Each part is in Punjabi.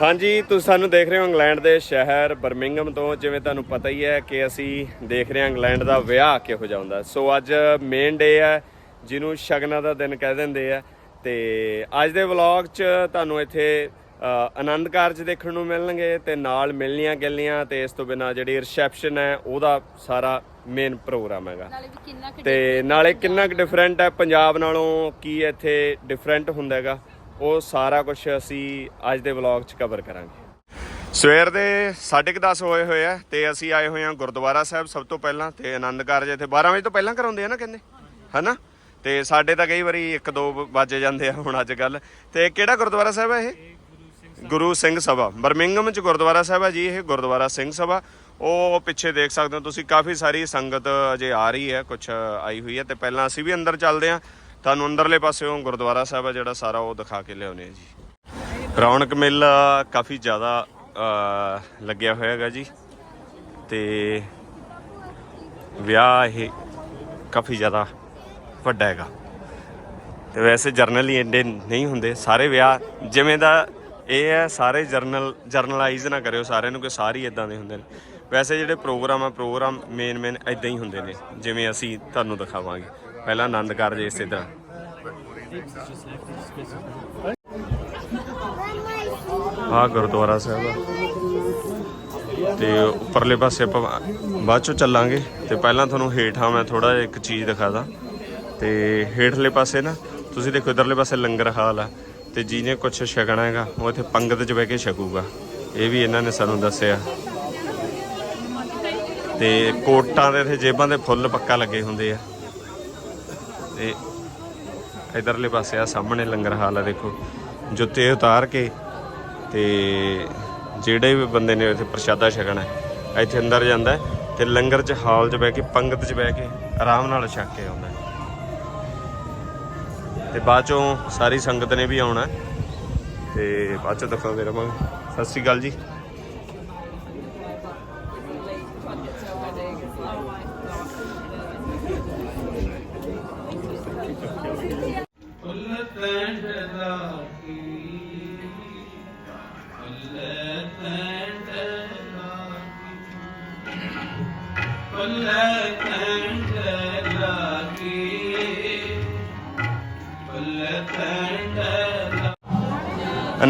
ਹਾਂਜੀ ਤੁਸੀਂ ਸਾਨੂੰ ਦੇਖ ਰਹੇ ਹੋ ਇੰਗਲੈਂਡ ਦੇ ਸ਼ਹਿਰ ਬਰਮਿੰਗਮ ਤੋਂ। ਜਿਵੇਂ ਤੁਹਾਨੂੰ ਪਤਾ ਹੀ ਹੈ ਕਿ ਅਸੀਂ ਦੇਖ ਰਹੇ ਹਾਂ ਇੰਗਲੈਂਡ ਦਾ ਵਿਆਹ ਕਿਹੋ ਜਿਹਾ ਹੁੰਦਾ। ਸੋ ਅੱਜ ਮੇਨ ਡੇ ਹੈ ਜਿਹਨੂੰ ਸ਼ਗਨਾਂ ਦਾ ਦਿਨ ਕਹਿ ਦਿੰਦੇ ਆ। ਤੇ ਅੱਜ ਦੇ ਵਲੌਗ 'ਚ ਤੁਹਾਨੂੰ ਇੱਥੇ ਆਨੰਦ ਕਾਰਜ ਦੇਖਣ ਨੂੰ ਮਿਲਣਗੇ ਤੇ ਨਾਲ ਮਿਲਣੀਆਂ ਗਿਲਣੀਆਂ ਤੇ ਇਸ ਤੋਂ ਬਿਨਾ ਜਿਹੜੀ ਰਿਸੈਪਸ਼ਨ ਹੈ ਉਹਦਾ ਸਾਰਾ ਮੇਨ ਪ੍ਰੋਗਰਾਮ ਹੈਗਾ। ਤੇ ਨਾਲੇ ਕਿੰਨਾ ਕੁ ਡਿਫਰੈਂਟ ਹੈ ਪੰਜਾਬ ਨਾਲੋਂ ਕੀ ਇੱਥੇ ਡਿਫਰੈਂਟ ਹੁੰਦਾ ਹੈਗਾ। ਉਹ ਸਾਰਾ ਕੁਝ ਅਸੀਂ ਅੱਜ ਦੇ ਵਲੌਗ 'ਚ ਕਵਰ ਕਰਾਂਗੇ। ਸਵੇਰ ਦੇ 10:30 ਹੋਏ ਹੋਏ ਆ ਤੇ ਅਸੀਂ ਆਏ ਹੋਏ ਹਾਂ ਗੁਰਦੁਆਰਾ ਸਾਹਿਬ ਸਭ ਤੋਂ ਪਹਿਲਾਂ ਤੇ ਆਨੰਦ ਕਾਰਜ ਇੱਥੇ 12 ਵਜੇ ਤੋਂ ਪਹਿਲਾਂ ਕਰਾਉਂਦੇ ਆ ਨਾ ਕਹਿੰਦੇ? ਹਨਾ? ਤੇ ਸਾਡੇ ਤਾਂ ਕਈ ਵਾਰੀ 1-2 ਵੱਜ ਜਾਂਦੇ ਆ ਹੁਣ ਅੱਜ ਕੱਲ ਤੇ ਕਿਹੜਾ ਗੁਰਦੁਆਰਾ ਸਾਹਿਬ ਹੈ ਇਹ? ਗੁਰੂ ਸਿੰਘ ਸਭਾ। ਬਰਮਿੰਗਮ ਚ ਗੁਰਦੁਆਰਾ ਸਾਹਿਬ ਹੈ ਜੀ ਇਹ, ਗੁਰਦੁਆਰਾ ਸਿੰਘ ਸਭਾ। ਉਹ ਪਿੱਛੇ ਦੇਖ ਸਕਦੇ ਹੋ ਤੁਸੀਂ, ਕਾਫੀ ਸਾਰੀ ਸੰਗਤ ਅਜੇ ਆ ਰਹੀ ਹੈ ਕੁਝ ਆਈ ਹੋਈ ਹੈ ਤੇ ਪਹਿਲਾਂ ਅਸੀਂ ਵੀ ਅੰਦਰ ਚੱਲਦੇ ਹਾਂ। ਤੁਹਾਨੂੰ ਅੰਦਰਲੇ ਪਾਸਿਓਂ ਗੁਰਦੁਆਰਾ ਸਾਹਿਬ ਹੈ ਜਿਹੜਾ ਸਾਰਾ ਉਹ ਦਿਖਾ ਕੇ ਲਿਆਉਨੇ ਆ ਜੀ। ਰੌਣਕ ਮੇਲਾ ਕਾਫੀ ਜ਼ਿਆਦਾ ਲੱਗਿਆ ਹੋਇਆ ਹੈਗਾ ਜੀ। ਤੇ ਵਿਆਹ ਇਹ ਕਾਫੀ ਜ਼ਿਆਦਾ ਵੱਡਾ ਹੈਗਾ। ਤੇ ਵੈਸੇ ਜਰਨਲ ਹੀ ਇੰਡੇ ਨਹੀਂ ਹੁੰਦੇ, ਸਾਰੇ ਵਿਆਹ ਜਿਵੇਂ ਦਾ ਇਹ ਹੈ, ਸਾਰੇ ਜਰਨਲ, ਜਰਨਲਾਈਜ਼ ਨਾ ਕਰਿਓ ਸਾਰਿਆਂ ਨੂੰ ਕਿ ਸਾਰੇ ਹੀ ਇਦਾਂ ਦੇ ਹੁੰਦੇ ਨੇ। ਵੈਸੇ ਜਿਹੜੇ ਪ੍ਰੋਗਰਾਮ ਆ, ਪ੍ਰੋਗਰਾਮ ਮੇਨ ਮੇਨ ਇਦਾਂ ਹੀ ਹੁੰਦੇ ਨੇ, ਜਿਵੇਂ ਅਸੀਂ ਤੁਹਾਨੂੰ ਦਿਖਾਵਾਂਗੇ। ਪਹਿਲਾਂ ਆਨੰਦ ਕਾਰਜ ਇਸੇ ਤਰ੍ਹਾਂ। ਆ ਗੁਰਦੁਆਰਾ ਸਾਹਿਬ ਆ। ਤੇ ਉੱਪਰਲੇ ਪਾਸੇ ਆਪਾਂ ਬਾਅਦ ਚੋਂ ਚੱਲਾਂਗੇ। ਤੇ ਪਹਿਲਾਂ ਤੁਹਾਨੂੰ ਹੇਠਾਂ ਮੈਂ ਥੋੜਾ ਜਿਹਾ ਇੱਕ ਚੀਜ਼ ਦਿਖਾਦਾ। ਤੇ ਹੇਠਲੇ ਪਾਸੇ ਨਾ, ਤੁਸੀਂ ਦੇਖੋ ਇਧਰਲੇ ਪਾਸੇ ਲੰਗਰ ਹਾਲ ਆ। ਤੇ ਜਿਹਨੇ ਕੁਝ ਛਕਣਾ ਹੈਗਾ, ਉਹ ਇੱਥੇ ਪੰਗਤ 'ਚ ਬਹਿ ਕੇ ਛਕੂਗਾ। ਇਹ ਵੀ ਇਹਨਾਂ ਨੇ ਸਾਨੂੰ ਦੱਸਿਆ। ਤੇ ਕੋਟਾਂ ਦੇ ਇੱਥੇ ਜੇਬਾਂ ਦੇ ਫੁੱਲ ਪੱਕਾ ਲੱਗੇ ਹੁੰਦੇ ਆ। ਤੇ ਇਧਰਲੇ ਪਾਸੇ ਆ ਸਾਹਮਣੇ ਲੰਗਰ ਹਾਲ ਆ ਦੇਖੋ। ਜੁੱਤੇ ਉਤਾਰ ਕੇ ਤੇ ਜਿਹੜੇ ਵੀ ਬੰਦੇ ਨੇ ਇੱਥੇ ਪ੍ਰਸ਼ਾਦਾ ਛਕਣਾ ਹੈ, ਇੱਥੇ ਅੰਦਰ ਜਾਂਦਾ ਤੇ ਲੰਗਰ 'ਚ ਹਾਲ 'ਚ ਬਹਿ ਕੇ ਪੰਗਤ 'ਚ ਬਹਿ ਕੇ ਆਰਾਮ ਨਾਲ ਛਕ ਕੇ ਆਉਂਦਾ ਤੇ ਬਾਅਦ ਚੋਂ ਸਾਰੀ ਸੰਗਤ ਨੇ ਵੀ ਆਉਣਾ ਤੇ ਬਾਅਦ ਚੋਂ ਦਿਖਾਉਂਦੇ ਰਵਾਂਗੇ। ਸਤਿ ਸ਼੍ਰੀ ਅਕਾਲ ਜੀ।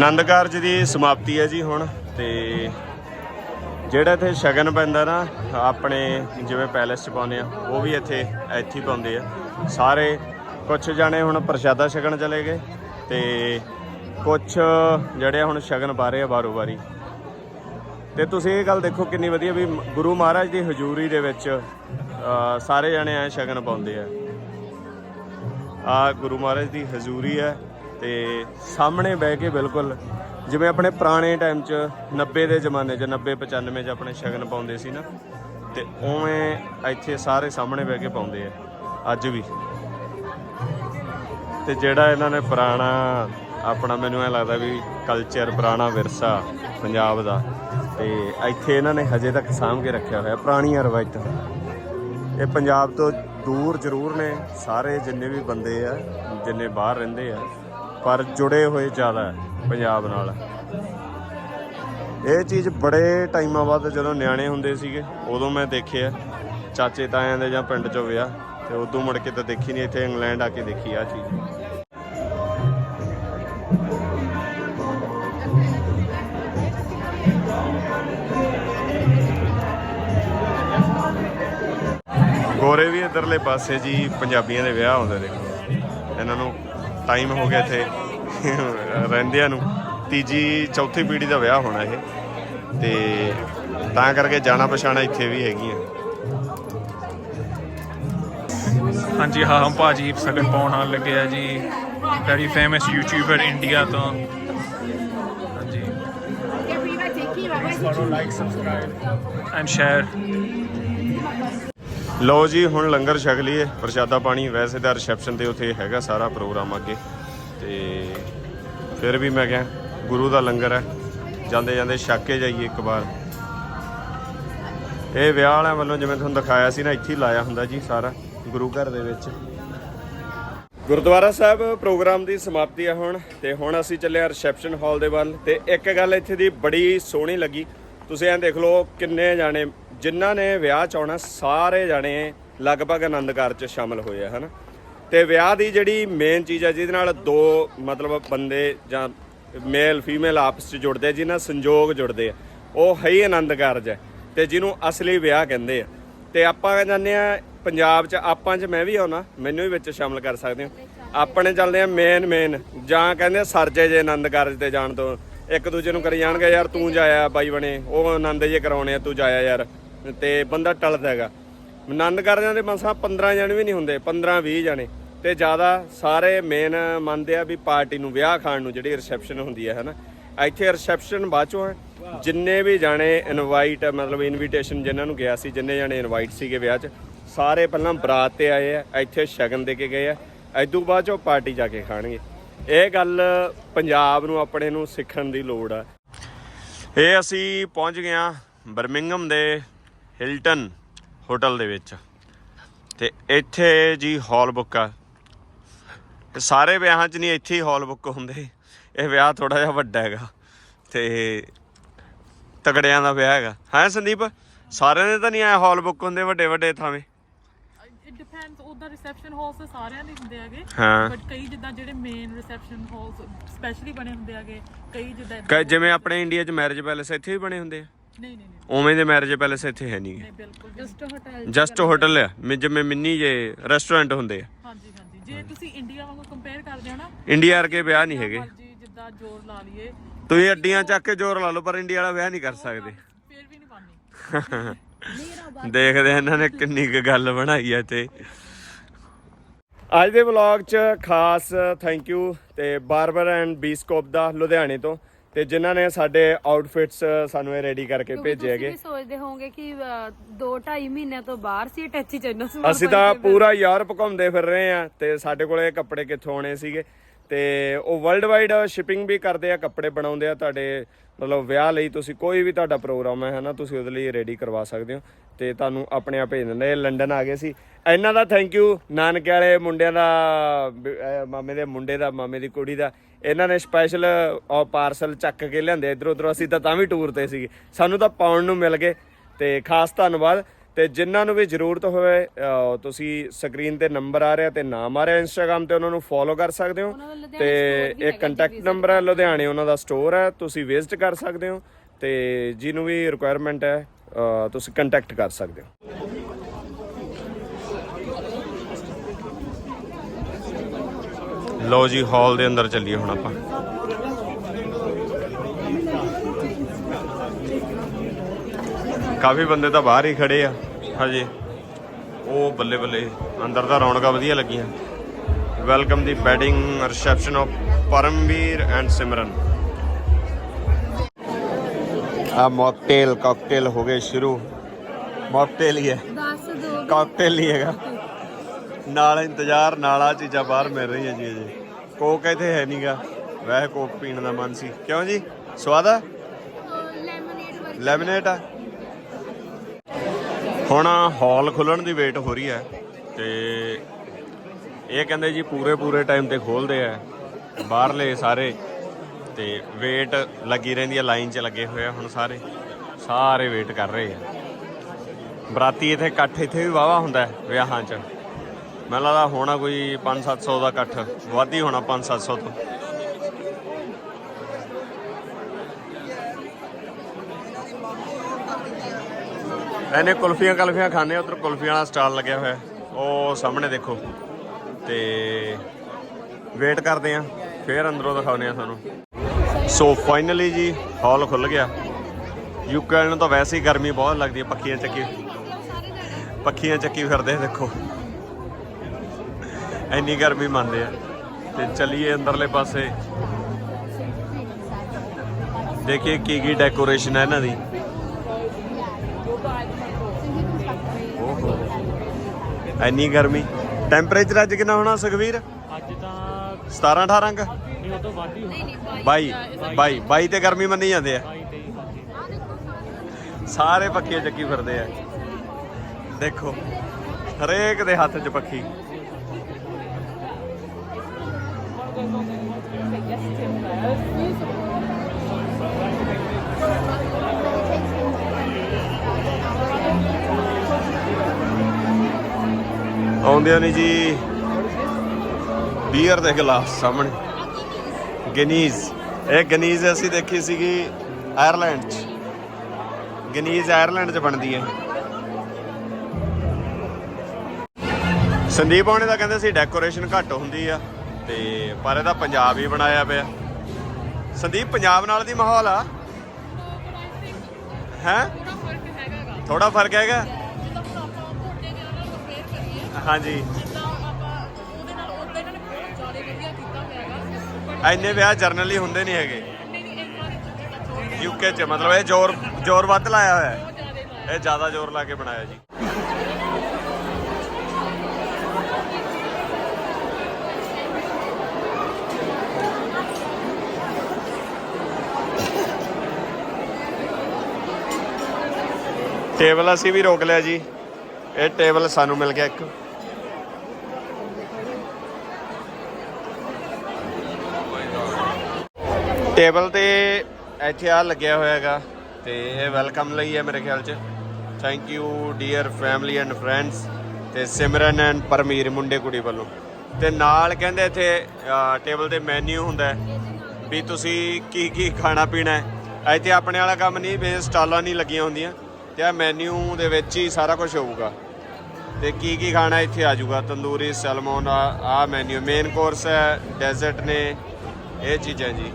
ਆਨੰਦ ਕਾਰਜ ਦੀ ਸਮਾਪਤੀ ਹੈ ਜੀ ਹੁਣ ਤੇ ਜਿਹੜਾ ਇੱਥੇ ਸ਼ਗਨ ਪੈਂਦਾ ਨਾ ਆਪਣੇ ਜਿਵੇਂ ਪੈਲੇਸ ਚ ਪਾਉਂਦੇ ਆ, ਉਹ ਵੀ ਇੱਥੇ ਇੱਥੇ ਪਾਉਂਦੇ ਆ। ਸਾਰੇ ਕੁਝ ਜਾਣੇ ਹੁਣ ਪ੍ਰਸ਼ਾਦਾ ਛਕਣ ਚਲੇ ਗਏ ਤੇ ਕੁਝ ਜਿਹੜੇ ਆ ਹੁਣ ਸ਼ਗਨ ਪਾ ਰਹੇ ਆ ਬਾਰੋ ਬਾਰੀ ਤੇ ਤੁਸੀਂ ਇਹ ਗੱਲ ਦੇਖੋ ਕਿੰਨੀ ਵਧੀਆ ਵੀ ਗੁਰੂ ਮਹਾਰਾਜ ਦੀ ਹਜ਼ੂਰੀ ਦੇ ਵਿੱਚ ਸਾਰੇ ਜਣੇ ਐ ਸ਼ਗਨ ਪਾਉਂਦੇ ਆ। ਆ ਗੁਰੂ ਮਹਾਰਾਜ ਦੀ ਹਜ਼ੂਰੀ ਹੈ। ਤੇ ਸਾਹਮਣੇ ਬਹਿ ਕੇ ਬਿਲਕੁਲ ਜਿਵੇਂ ਆਪਣੇ ਪੁਰਾਣੇ ਟਾਈਮ 'ਚ 90 ਦੇ ਜ਼ਮਾਨੇ 'ਚ 90 95 'ਚ ਆਪਣੇ ਸ਼ਗਨ ਪਾਉਂਦੇ ਸੀ ਨਾ, ਤੇ ਉਵੇਂ ਇੱਥੇ ਸਾਰੇ ਸਾਹਮਣੇ ਬਹਿ ਕੇ ਪਾਉਂਦੇ ਆ, ਅੱਜ ਵੀ। ਤੇ ਜਿਹੜਾ ਇਹਨਾਂ ਨੇ ਪੁਰਾਣਾ ਆਪਣਾ ਮੈਨੂੰ ਐ ਲੱਗਦਾ ਵੀ ਕਲਚਰ ਪੁਰਾਣਾ ਵਿਰਸਾ ਪੰਜਾਬ ਦਾ, ਤੇ ਇੱਥੇ ਇਹਨਾਂ ਨੇ ਹਜੇ ਤੱਕ ਸਾਂਭ ਕੇ ਰੱਖਿਆ ਹੋਇਆ, ਪੁਰਾਣੀਆਂ ਰਵਾਇਤਾਂ। ਇਹ ਪੰਜਾਬ ਤੋਂ ਦੂਰ ਜ਼ਰੂਰ ਨੇ, ਸਾਰੇ ਜਿੰਨੇ ਵੀ ਬੰਦੇ ਆ, ਜਿੰਨੇ ਬਾਹਰ ਰਹਿੰਦੇ ਆ ਪਰ ਜੁੜੇ ਹੋਏ ਜ਼ਿਆਦਾ ਪੰਜਾਬ ਨਾਲ। ਇਹ ਚੀਜ਼ ਬੜੇ ਟਾਈਮਾਂ ਬਾਅਦ ਜਦੋਂ ਨਿਆਣੇ ਹੁੰਦੇ ਸੀਗੇ, ਉਦੋਂ ਮੈਂ ਦੇਖਿਆ। ਚਾਚੇ ਤਾਇਆਂ ਦੇ ਜਾਂ ਪਿੰਡ ਚੋਂ ਵਿਆਹ, ਤੇ ਉਦੋਂ ਮੁੜ ਕੇ ਤਾਂ ਦੇਖੀ ਨਹੀਂ, ਇੱਥੇ ਇੰਗਲੈਂਡ ਆ ਕੇ ਦੇਖੀ ਆ ਚੀਜ਼। ਗੋਰੇ ਵੀ ਇਧਰਲੇ ਪਾਸੇ ਜੀ, ਪੰਜਾਬੀਆਂ ਦੇ ਵਿਆਹ ਹੁੰਦੇ ਦੇਖੋ। ਇਹਨਾਂ ਨੂੰ ਟਾਈਮ ਹੋ ਗਿਆ ਇੱਥੇ। ਰਹਿੰਦਿਆਂ ਨੂੰ। ਤੀਜੀ ਚੌਥੀ ਪੀੜ੍ਹੀ ਦਾ ਵਿਆਹ ਹੋਣਾ ਇਹ। ਤੇ ਤਾਂ ਕਰਕੇ ਜਾਣਾ ਪਛਾਣਾ ਇੱਥੇ ਵੀ ਹੈਗੀਆਂ। ਹਾਂਜੀ ਹਾਂ ਹਾਂ ਭਾਜੀ ਸਗਨ ਪਾਉਣ ਆਉਣ ਲੱਗੇ ਆ ਜੀ। ਵੈਰੀ ਫੇਮਸ ਯੂਟਿਊਬਰ ਇੰਡੀਆ ਤੋਂ। ਹਾਂਜੀ। ਲਾਈਕ ਸਬਸਕ੍ਰਾਈਬ ਐਂਡ ਸ਼ੇਅਰ ਲਓ ਜੀ, ਹੁਣ ਲੰਗਰ ਛਕ ਲਈਏ। ਪ੍ਰਸ਼ਾਦਾ ਪਾਣੀ ਵੈਸੇ ਤਾਂ ਰਿਸੈਪਸ਼ਨ ਤੇ ਉੱਥੇ ਹੈਗਾ ਸਾਰਾ ਪ੍ਰੋਗਰਾਮ ਅੱਗੇ। ਤੇ ਫਿਰ ਵੀ ਮੈਂ ਕਿਹਾ, ਗੁਰੂ ਦਾ ਲੰਗਰ ਹੈ। ਜਾਂਦੇ ਜਾਂਦੇ ਛਕ ਕੇ ਜਾਈਏ ਇੱਕ ਵਾਰ। ਇਹ ਵਿਆਹ ਵਾਲਿਆਂ ਵੱਲੋਂ ਜਿਵੇਂ ਤੁਹਾਨੂੰ ਦਿਖਾਇਆ ਸੀ ਨਾ, ਇੱਥੇ ਹੀ ਲਾਇਆ ਹੁੰਦਾ ਜੀ ਸਾਰਾ, ਗੁਰੂ ਘਰ ਦੇ ਵਿੱਚ। ਗੁਰਦੁਆਰਾ ਸਾਹਿਬ ਪ੍ਰੋਗਰਾਮ ਦੀ ਸਮਾਪਤੀ ਆ ਹੁਣ, ਤੇ ਹੁਣ ਅਸੀਂ ਚੱਲੇ ਆ ਰਿਸੈਪਸ਼ਨ ਹਾਲ ਦੇ ਵੱਲ। ਤੇ ਇੱਕ ਗੱਲ ਇੱਥੇ ਦੀ ਬੜੀ ਸੋਹਣੀ ਲੱਗੀ। ਤੁਸੀਂ ਐਂ ਦੇਖ ਲਓ, ਕਿੰਨੇ ਜਾਣੇ ਜਿਨ੍ਹਾਂ ਨੇ ਵਿਆਹ ਚ ਆਉਣਾ ਸਾਰੇ ਜਾਣੇ ਲਗਭਗ ਆਨੰਦ ਕਾਰਜ ਚ ਸ਼ਾਮਲ ਹੋਏ ਆ ਹਨਾ? ਤੇ ਵਿਆਹ ਦੀ ਜਿਹੜੀ ਮੇਨ ਚੀਜ਼ ਆ ਜਿਹਦੇ ਨਾਲ ਦੋ ਮਤਲਬ ਬੰਦੇ ਜਾਂ ਮੇਲ ਫੀਮੇਲ ਆਪਸ ਚ ਜੁੜਦੇ ਆ, ਜਿਹਨਾਂ ਨਾਲ ਸੰਜੋਗ ਜੁੜਦੇ ਆ ਉਹ ਹੈ ਹੀ ਆਨੰਦ ਕਾਰਜ ਹੈ ਤੇ ਜਿਹਨੂੰ ਅਸਲੀ ਵਿਆਹ ਕਹਿੰਦੇ ਆ। ਤੇ ਆਪਾਂ ਜਾਂਦੇ ਆ ਪੰਜਾਬ ਚ ਆਪਾਂ ਚ ਮੈਂ ਵੀ ਆਉਣਾ ਮੈਨੂੰ ਵੀ ਵਿੱਚ ਸ਼ਾਮਲ ਕਰ ਸਕਦੇ ਹੋ। ਆਪਣੇ ਚੱਲਦੇ ਆ ਮੇਨ ਮੇਨ ਜਾਂ ਕਹਿੰਦੇ ਸਰਜੇ ਜੇ ਆਨੰਦ ਕਾਰਜ ਤੇ ਜਾਣ ਤੋਂ ਇੱਕ ਦੂਜੇ ਨੂੰ ਕਰੀ ਜਾਣਗੇ ਯਾਰ ਤੂੰ ਜਾਇਆ ਬਾਈ ਬਣੇ ਉਹ ਆਨੰਦ ਜੇ ਕਰਾਉਣੇ ਆ ਤੂੰ ਜਾਇਆ ਯਾਰ। ਤੇ ਬੰਦਾ ਟਲਦਾ ਹੈਗਾ। ਆਨੰਦ ਕਾਰਜਾਂ ਦੇ ਮਸਾਂ 15 ਜਣੇ ਵੀ ਨਹੀਂ ਹੁੰਦੇ 15 20 ਜਣੇ। ਤੇ ਜ਼ਿਆਦਾ ਸਾਰੇ ਮੇਨ ਮੰਨਦੇ ਆ ਵੀ ਪਾਰਟੀ ਨੂੰ ਵਿਆਹ ਖਾਣ ਨੂੰ ਜਿਹੜੀ ਰਿਸੈਪਸ਼ਨ ਹੁੰਦੀ ਹੈ, ਹਨਾ। ਇੱਥੇ ਰਿਸੈਪਸ਼ਨ ਬਾਅਦ ਚੋਂ ਹੈ। ਜਿੰਨੇ ਵੀ ਜਾਣੇ ਇਨਵਾਈਟ ਮਤਲਬ ਇਨਵੀਟੇਸ਼ਨ ਜਿਨ੍ਹਾਂ ਨੂੰ ਗਿਆ ਸੀ, ਜਿੰਨੇ ਜਾਣੇ ਇਨਵਾਈਟ ਸੀਗੇ ਵਿਆਹ 'ਚ, ਸਾਰੇ ਪਹਿਲਾਂ ਬਰਾਤ ਤੇ ਆਏ ਆ, ਇੱਥੇ ਸ਼ਗਨ ਦੇ ਕੇ ਗਏ ਆ। ਐਦੂ ਬਾਅਦ ਚੋਂ ਪਾਰਟੀ ਜਾ ਕੇ ਖਾਣਗੇ। ਇਹ ਗੱਲ ਪੰਜਾਬ ਨੂੰ, ਆਪਣੇ ਨੂੰ ਸਿੱਖਣ ਦੀ ਲੋੜ ਆ। ਇਹ ਅਸੀਂ ਪਹੁੰਚ ਗਏ ਹਾਂ ਬਰਮਿੰਗਮ ਦੇ ਹਿਲਟਨ ਹੋਟਲ ਦੇ ਵਿੱਚ। ਤੇ ਇੱਥੇ ਜੀ ਹਾਲ ਬੁੱਕ ਆ। ਸਾਰੇ ਵਿਆਹਾਂ 'ਚ ਨਹੀਂ ਇੱਥੇ ਹੀ ਹਾਲ ਬੁੱਕ ਹੁੰਦੇ। ਇਹ ਵਿਆਹ ਥੋੜਾ ਜਿਹਾ ਵੱਡਾ ਹੈਗਾ। ਤੇ ਤਗੜਿਆਂ ਦਾ ਵਿਆਹ ਹੈਗਾ। ਹੈ ਸੰਦੀਪ? ਸਾਰਿਆਂ ਦੇ ਤਾਂ ਨਹੀਂ ਆਏ ਹਾਲ ਬੁੱਕ ਹੁੰਦੇ ਵੱਡੇ ਵੱਡੇ ਥਾਵੇਂ? ਇਟ ਡਿਪੈਂਡਸ ਉਹਦਾ ਰਿਸੈਪਸ਼ਨ ਹਾਲਸ ਸਾਰਿਆਂ ਦੇ ਹੁੰਦੇ ਹੈਗੇ। ਹਾਂ। ਬਟ ਕਈ ਜਿੱਦਾਂ ਜਿਹੜੇ ਮੇਨ ਰਿਸੈਪਸ਼ਨ ਹਾਲਸ ਸਪੈਸ਼ਲੀ ਬਣੇ ਹੁੰਦੇ ਹੈਗੇ ਕਈ ਜਿੱਦਾਂ ਜਿਵੇਂ ਆਪਣੇ ਇੰਡੀਆ 'ਚ ਮੈਰਿਜ ਪੈਲੇਸ ਇੱਥੇ ਵੀ ਬਣੇ ਹੁੰਦੇ ਆ। ਨਹੀਂ ਨਹੀਂ ਨਹੀਂ। ਉਵੇਂ ਦੇ ਮੈਰਿਜ ਪੈਲੇਸ ਇੱਥੇ ਹੈ ਨਹੀਂ। ਬਿਲਕੁਲ ਜਸਟ ਹੋਟਲ ਜਸਟ ਹੋਟਲ ਆ ਮੇ- ਜਿਵੇਂ ਮਿੰਨੀ ਜੇ ਰੈਸਟੋਰੈਂਟ ਹੁੰਦੇ ਆ। ਹਾਂਜੀ ਹਾਂਜੀ। ਜੇ ਤੁਸੀਂ ਇੰਡੀਆ ਵਾਂਗੂ ਕੰਪੇਅਰ ਕਰਦੇ ਹੋ ਨਾ ਇੰਡੀਆ ਵਰਗੇ ਵਿਆਹ ਨਹੀਂ ਹੈਗੇ। ਜਿੱਦਾਂ ਜ਼ੋਰ ਲਾ ਲਈਏ। ਤੁਸੀਂ ਅੱਡੀਆਂ ਚੱਕ ਕੇ ਜ਼ੋਰ ਲਾ ਲਓ ਪਰ ਇੰਡੀਆ ਵਾਲਾ ਵਿਆਹ ਨਹੀਂ ਕਰ ਸਕਦੇ। ਫੇਰ ਵੀ ਨਹੀਂ ਬਣਨੀ। ਦੇਖਦੇ ਆ ਇਹਨਾਂ ਨੇ ਕਿੰਨੀ ਕੁ ਗੱਲ ਬਣਾਈ ਹੈ ਤੇ ਅੱਜ ਦੇ ਵਲੌਗ 'ਚ ਖਾਸ ਥੈਂਕ ਯੂ ਤੇ ਬਾਰਬਰ ਐਂਡ ਬੀਸਕੋਪ ਦਾ ਲੁਧਿਆਣੇ ਤੋਂ ਤੇ ਜਿਨ੍ਹਾਂ ਨੇ ਸਾਡੇ ਆਊਟਫਿਟਸ ਸਾਨੂੰ ਇਹ ਰੈਡੀ ਕਰਕੇ ਭੇਜੇ ਹੈਗੇ। ਸੋਚਦੇ ਹੋਵੋਗੇ ਕਿ 2.5 ਮਹੀਨਿਆਂ ਤੋਂ ਬਾਹਰ ਸੀ ਟੱਚੀ ਚੰਨਾ ਅਸੀਂ ਤਾਂ ਪੂਰਾ ਯੂਰਪ ਘੁੰਮਦੇ ਫਿਰ ਰਹੇ ਆ ਤੇ ਸਾਡੇ ਕੋਲ ਕੱਪੜੇ ਕਿੱਥੋਂ ਆਉਣੇ ਸੀਗੇ? ਤੇ ਉਹ ਵਰਲਡ ਵਾਈਡ ਸ਼ਿਪਿੰਗ ਵੀ ਕਰਦੇ ਆ ਕੱਪੜੇ ਬਣਾਉਂਦੇ ਆ। ਤੁਹਾਡੇ ਮਤਲਬ ਵਿਆਹ ਲਈ ਤੁਸੀਂ ਕੋਈ ਵੀ ਤੁਹਾਡਾ ਪ੍ਰੋਗਰਾਮ ਹੈ ਹਨਾ ਤੁਸੀਂ ਉਹਦੇ ਲਈ ਰੈਡੀ ਕਰਵਾ ਸਕਦੇ ਹੋ। ਤੇ ਤੁਹਾਨੂੰ ਆਪਣੇ ਆਪ ਭੇਜ ਦਿੰਦੇ ਇਹ ਲੰਡਨ ਆ ਗਏ ਸੀ। ਇਹਨਾਂ ਦਾ ਥੈਂਕ ਯੂ ਨਾਨਕੇ ਵਾਲੇ ਮੁੰਡਿਆਂ ਦਾ ਮਾਮੇ ਦੇ ਮੁੰਡੇ ਦਾ ਮਾਮੇ ਦੀ ਕੁੜੀ ਦਾ। ਇਹਨਾਂ ਨੇ ਸਪੈਸ਼ਲ ਪਾਰਸਲ ਚੱਕ ਕੇ ਲਿਆਂਦੇ ਇਧਰ ਉਧਰ। ਅਸੀਂ ਤਾਂ ਤਾਂ ਵੀ ਟੂਰ ਤੇ ਸੀਗੇ। ਸਾਨੂੰ ਤਾਂ ਪਾਉਣ ਨੂੰ ਮਿਲ ਗਏ ਤੇ ਖਾਸ ਧੰਨਵਾਦ। ਤੇ ਜਿਨ੍ਹਾਂ ਨੂੰ ਵੀ ਜ਼ਰੂਰਤ ਹੋਵੇ ਤੁਸੀਂ ਸਕਰੀਨ ਤੇ ਨੰਬਰ ਆ ਰਿਹਾ ਤੇ ਨਾਮ ਆ ਰਿਹਾ ਇੰਸਟਾਗ੍ਰam ਤੇ ਉਹਨਾਂ ਨੂੰ ਫੋਲੋ ਕਰ ਸਕਦੇ ਹੋ। ਤੇ ਇਹ ਕੰਟੈਕਟ ਨੰਬਰ ਹੈ ਲੁਧਿਆਣੇ ਉਹਨਾਂ ਦਾ ਸਟੋਰ ਹੈ ਤੁਸੀਂ ਵਿਜ਼ਿਟ ਕਰ ਸਕਦੇ ਹੋ ਤੇ ਜਿਹਨੂੰ ਵੀ ਰਿਕੁਆਇਰਮੈਂਟ ਹੈ ਤੁਸੀਂ ਕੰਟੈਕਟ ਕਰ ਸਕਦੇ ਹੋ। ਲੋ ਜੀ ਹਾਲ ਦੇ ਅੰਦਰ ਚੱਲੀਏ ਹੁਣ ਆਪਾਂ। ਕਾਫੀ ਬੰਦੇ ਤਾਂ ਬਾਹਰ ਹੀ ਖੜੇ ਆ ਹਜੇ। ਉਹ ਬੱਲੇ ਬੱਲੇ ਅੰਦਰ ਤਾਂ ਰੌਣਕਾਂ ਵਧੀਆ ਲੱਗੀਆਂ। Welcome the wedding reception of Paramveer and Simran ਆ ਮੌਕਟੇਲ ਕਾਕਟੇਲ ਹੋ ਗਏ ਸ਼ੁਰੂ। ਮੌਕਟੇਲ ਹੀ ਹੈ। ਦੋ ਕਾਕਟੇਲ ਨਹੀਂ ਹੈਗਾ। ਨਾਲ ਇੰਤਜ਼ਾਰ, ਨਾਲ ਆ ਚੀਜ਼ਾਂ ਬਾਹਰ ਮਿਲ ਰਹੀਆਂ ਜੀ। ਅਜੇ ਕੋਕ ਇੱਥੇ ਹੈ ਨਹੀਂਗਾ ਵੈਸੇ ਕੋਕ ਪੀਣ ਦਾ ਮਨ ਸੀ। ਕਿਉਂ ਜੀ? ਸਵਾਦ ਆ? ਲੈਮਨੇਡ ਲੈਮਨੇਟ ਆ। ਹੁਣ ਹਾਲ ਖੁੱਲਣ ਦੀ ਵੇਟ ਹੋ ਰਹੀ ਹੈ ਤੇ ਇਹ ਕਹਿੰਦੇ ਜੀ ਪੂਰੇ ਪੂਰੇ ਟਾਈਮ ਤੇ ਖੋਲਦੇ ਆ। ਬਾਹਰਲੇ ਸਾਰੇ ਤੇ ਵੇਟ ਲੱਗੀ ਰਹਿੰਦੀ ਹੈ ਲਾਈਨ 'ਚ ਲੱਗੇ ਹੋਏ ਆ ਹੁਣ ਸਾਰੇ। ਸਾਰੇ ਵੇਟ ਕਰ ਰਹੇ ਆ। ਬਰਾਤੀ ਇੱਥੇ ਇਕੱਠ ਇੱਥੇ ਵੀ ਵਾਵਾ ਹੁੰਦਾ ਵਿਆਹਾਂ 'ਚ। ਮੈਨੂੰ ਲੱਗਦਾ ਹੋਣਾ ਕੋਈ 5-700 ਦਾ ਇਕੱਠ। ਵੱਧ ਹੀ ਹੋਣਾ 5-700 ਤੋਂ। ਇਹਨੇ ਕੁਲਫੀਆਂ ਕਲਫੀਆਂ ਖਾਣੇ ਉਧਰ ਕੁਲਫੀਆਂ ਵਾਲਾ ਸਟਾਲ ਲੱਗਿਆ ਹੋਇਆ। ਉਹ ਸਾਹਮਣੇ ਦੇਖੋ। ਤੇ ਵੇਟ ਕਰਦੇ ਆ, ਫੇਰ ਅੰਦਰੋਂ ਦਿਖਾਉਨੇ ਆ ਤੁਹਾਨੂੰ। ਸੋ ਫਾਈਨਲੀ ਜੀ, ਹਾਲ ਖੁੱਲ ਗਿਆ। ਯੂਕੇ ਨੂੰ ਤਾਂ ਵੈਸੇ ਹੀ ਗਰਮੀ ਬਹੁਤ ਲੱਗਦੀ ਹੈ ਪੱਖੀਆਂ ਚੱਕੀ ਪੱਖੀਆਂ ਚੱਕੀ ਫਿਰਦੇ ਦੇਖੋ। ਇੰਨੀ ਗਰਮੀ ਮੰਨਦੇ ਆ। ਤੇ ਚਲਿਏ ਅੰਦਰਲੇ ਪਾਸੇ। ਦੇਖੀਏ ਕੀ ਕੀ ਡੈਕੋਰੇਸ਼ਨ ਹੈ ਇਹਨਾਂ ਦੀ। ਇੰਨੀ ਗਰਮੀ। ਟੈਂਪਰੇਚਰ ਅੱਜ ਕਿੰਨਾ ਹੋਣਾ ਸੁਖਵੀਰ? ਅੱਜ ਤਾਂ 17 18 ਕ? ਨਹੀਂ ਉਹ ਤੋਂ ਵੱਧ ਹੀ ਹੋਣਾ। 22 22 22 ਤੇ ਗਰਮੀ ਮੰਨੀ ਜਾਂਦੇ ਆ। 22 23 ਸਾਰੇ ਪੱਖੀਆਂ ਚੱਕੀ ਫਿਰਦੇ ਆ। ਦੇਖੋ ਹਰੇਕ ਦੇ ਹੱਥ 'ਚ ਪੱਖੀ। ਆਉਂਦੇ ਨੇ ਜੀ। ਬੀਅਰ ਦੇ ਗਲਾਸ ਸਾਹਮਣੇ। ਗਨੀਜ਼ ਇਹ ਗਨੀਜ਼ ਅਸੀਂ ਦੇਖੀ ਸੀਗੀ ਆਇਰਲੈਂਡ 'ਚ। ਗਨੀਜ਼ ਆਇਰਲੈਂਡ 'ਚ ਬਣਦੀ ਹੈ। ਸੰਦੀਪ ਆਉਣੇ ਦਾ ਕਹਿੰਦੇ ਸੀ ਡੈਕੋਰੇਸ਼ਨ ਘੱਟ ਹੁੰਦੀ ਆ, ਤੇ ਪਰ ਇਹਦਾ ਪੰਜਾਬ ਹੀ ਬਣਾਇਆ ਪਿਆ। ਸੰਦੀਪ, ਪੰਜਾਬ ਨਾਲ ਦੀ ਮਾਹੌਲ ਆ? ਹੈ? ਫ਼ਰਕ ਥੋੜਾ ਫ਼ਰਕ ਹੈਗਾ। ਹਾਂਜੀ। ਜਿੱਦਾਂ ਆਪਾਂ ਉਹਦੇ ਨਾਲ ਉਹਦੇ ਨਾਲ ਬਹੁਤ ਜ਼ਿਆਦਾ ਵਧੀਆ ਕੀਤਾ ਹੋਇਆਗਾ ਬਟ ਐਨੇ ਵਿਆਹ ਜਰਨਲੀ ਹੁੰਦੇ ਨਹੀਂ ਹੈਗੇ। ਨਹੀਂ ਨਹੀਂ ਇਸ ਵਾਰ ਇੱਥੇ ਯੂਕੇ 'ਚ, ਮਤਲਬ ਇਹ ਜ਼ੋਰ ਜ਼ੋਰ ਵੱਧ ਲਾਇਆ ਹੋਇਆ ਹੈ। ਇਹ ਜ਼ਿਆਦਾ ਜ਼ੋਰ ਲਾ ਕੇ ਬਣਾਇਆ ਜੀ। ਟੇਬਲ ਅਸੀਂ ਵੀ ਰੋਕ ਲਿਆ ਜੀ। ਇਹ ਟੇਬਲ ਸਾਨੂੰ ਮਿਲ ਗਿਆ ਇੱਕ। ਟੇਬਲ ਤੇ ਇੱਥੇ ਆ ਲੱਗਿਆ ਹੋਇਆ ਹੈਗਾ ਤੇ ਇਹ ਵੈਲਕਮ ਲਈ ਹੈ ਮੇਰੇ ਖਿਆਲ ਚ। Thank you dear family and friends ਤੇ ਸਿਮਰਨ ਐਂਡ ਪਰਮੀਰ ਮੁੰਡੇ ਕੁੜੀ ਵੱਲੋਂ। ਤੇ ਨਾਲ ਕਹਿੰਦੇ ਇੱਥੇ ਟੇਬਲ ਤੇ ਮੈਨੂ ਹੁੰਦਾ ਵੀ ਤੁਸੀਂ ਕੀ ਕੀ ਖਾਣਾ ਪੀਣਾ ਹੈ। ਇੱਥੇ ਆਪਣੇ ਵਾਲਾ ਕੰਮ ਨਹੀਂ, ਵੀ ਸਟਾਲਾਂ ਨਹੀਂ ਲੱਗੀਆਂ ਹੁੰਦੀਆਂ। ਤੇ ਆ ਮੈਨੂ ਦੇ ਵਿੱਚ ਹੀ ਸਾਰਾ ਕੁਝ ਹੋਊਗਾ। ਤੇ ਕੀ ਕੀ ਖਾਣਾ ਇੱਥੇ ਆ ਜਾਊਗਾ? ਤੰਦੂਰੀ, ਸਲਮੋਨ, ਆ ਆ ਮੈਨੂ ਮੇਨ ਕੋਰਸ ਹੈ ਡੈਜ਼ਰਟ ਨੇ, ਇਹ ਚੀਜ਼ਾਂ ਜੀ।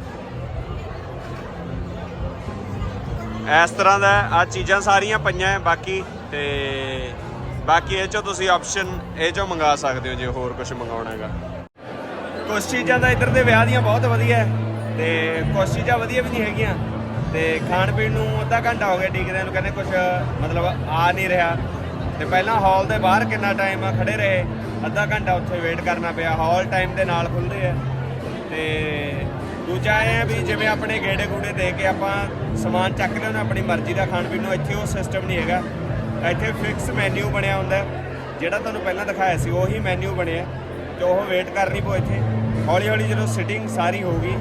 ਇਸ ਤਰ੍ਹਾਂ ਦਾ ਆ ਚੀਜ਼ਾਂ ਸਾਰੀਆਂ ਪਈਆਂ ਬਾਕੀ ਤੇ ਬਾਕੀ ਇਹ ਚੋਂ ਤੁਸੀਂ ਆਪਸ਼ਨ ਇਹ ਚੋਂ ਮੰਗਾ ਸਕਦੇ ਹੋ ਜੇ ਹੋਰ ਕੁਝ ਮੰਗਾਉਣਾ ਹੈਗਾ। ਕੁਝ ਚੀਜ਼ਾਂ ਤਾਂ ਇੱਧਰ ਦੇ ਵਿਆਹ ਦੀਆਂ ਬਹੁਤ ਵਧੀਆ ਹੈ ਤੇ ਕੁਝ ਚੀਜ਼ਾਂ ਵਧੀਆ ਵੀ ਨਹੀਂ ਹੈਗੀਆਂ। ਤੇ ਖਾਣ ਪੀਣ ਨੂੰ ਅੱਧਾ ਘੰਟਾ ਹੋ ਗਿਆ ਡੀਕਦੇ ਨੂੰ ਕਹਿੰਦੇ ਕੁਝ ਮਤਲਬ ਆ ਨਹੀਂ ਰਿਹਾ। ਤੇ ਪਹਿਲਾਂ ਹਾਲ ਦੇ ਬਾਹਰ ਕਿੰਨਾ ਟਾਈਮ ਖੜੇ ਰਹੇ ਅੱਧਾ ਘੰਟਾ ਉੱਥੇ ਵੇਟ ਕਰਨਾ ਪਿਆ ਹਾਲ ਟਾਈਮ ਦੇ ਨਾਲ ਖੁੱਲਦੇ ਆ। ਤੇ ਦੂਜਾ ਇਹ ਹੈ ਵੀ ਜਿਵੇਂ ਆਪਣੇ ਗੇੜੇ ਗੂੜੇ ਦੇ ਕੇ ਆਪਾਂ ਸਮਾਨ ਚੱਕ ਲਿਆਉਣਾ ਆਪਣੀ ਮਰਜ਼ੀ ਦਾ ਖਾਣ ਪੀਣ ਨੂੰ, ਇੱਥੇ ਉਹ ਸਿਸਟਮ ਨਹੀਂ ਹੈਗਾ। ਇੱਥੇ ਫਿਕਸ ਮੈਨੂ ਬਣਿਆ ਹੁੰਦਾ ਜਿਹੜਾ ਤੁਹਾਨੂੰ ਪਹਿਲਾਂ ਦਿਖਾਇਆ ਸੀ, ਉਹੀ ਮੈਨੂ ਬਣਿਆ ਤੇ ਉਹ ਵੇਟ ਕਰਨੀ ਪਊ ਇੱਥੇ। ਹੌਲੀ ਹੌਲੀ ਜਦੋਂ ਸਿਟਿੰਗ ਸਾਰੀ ਹੋਊਗੀ,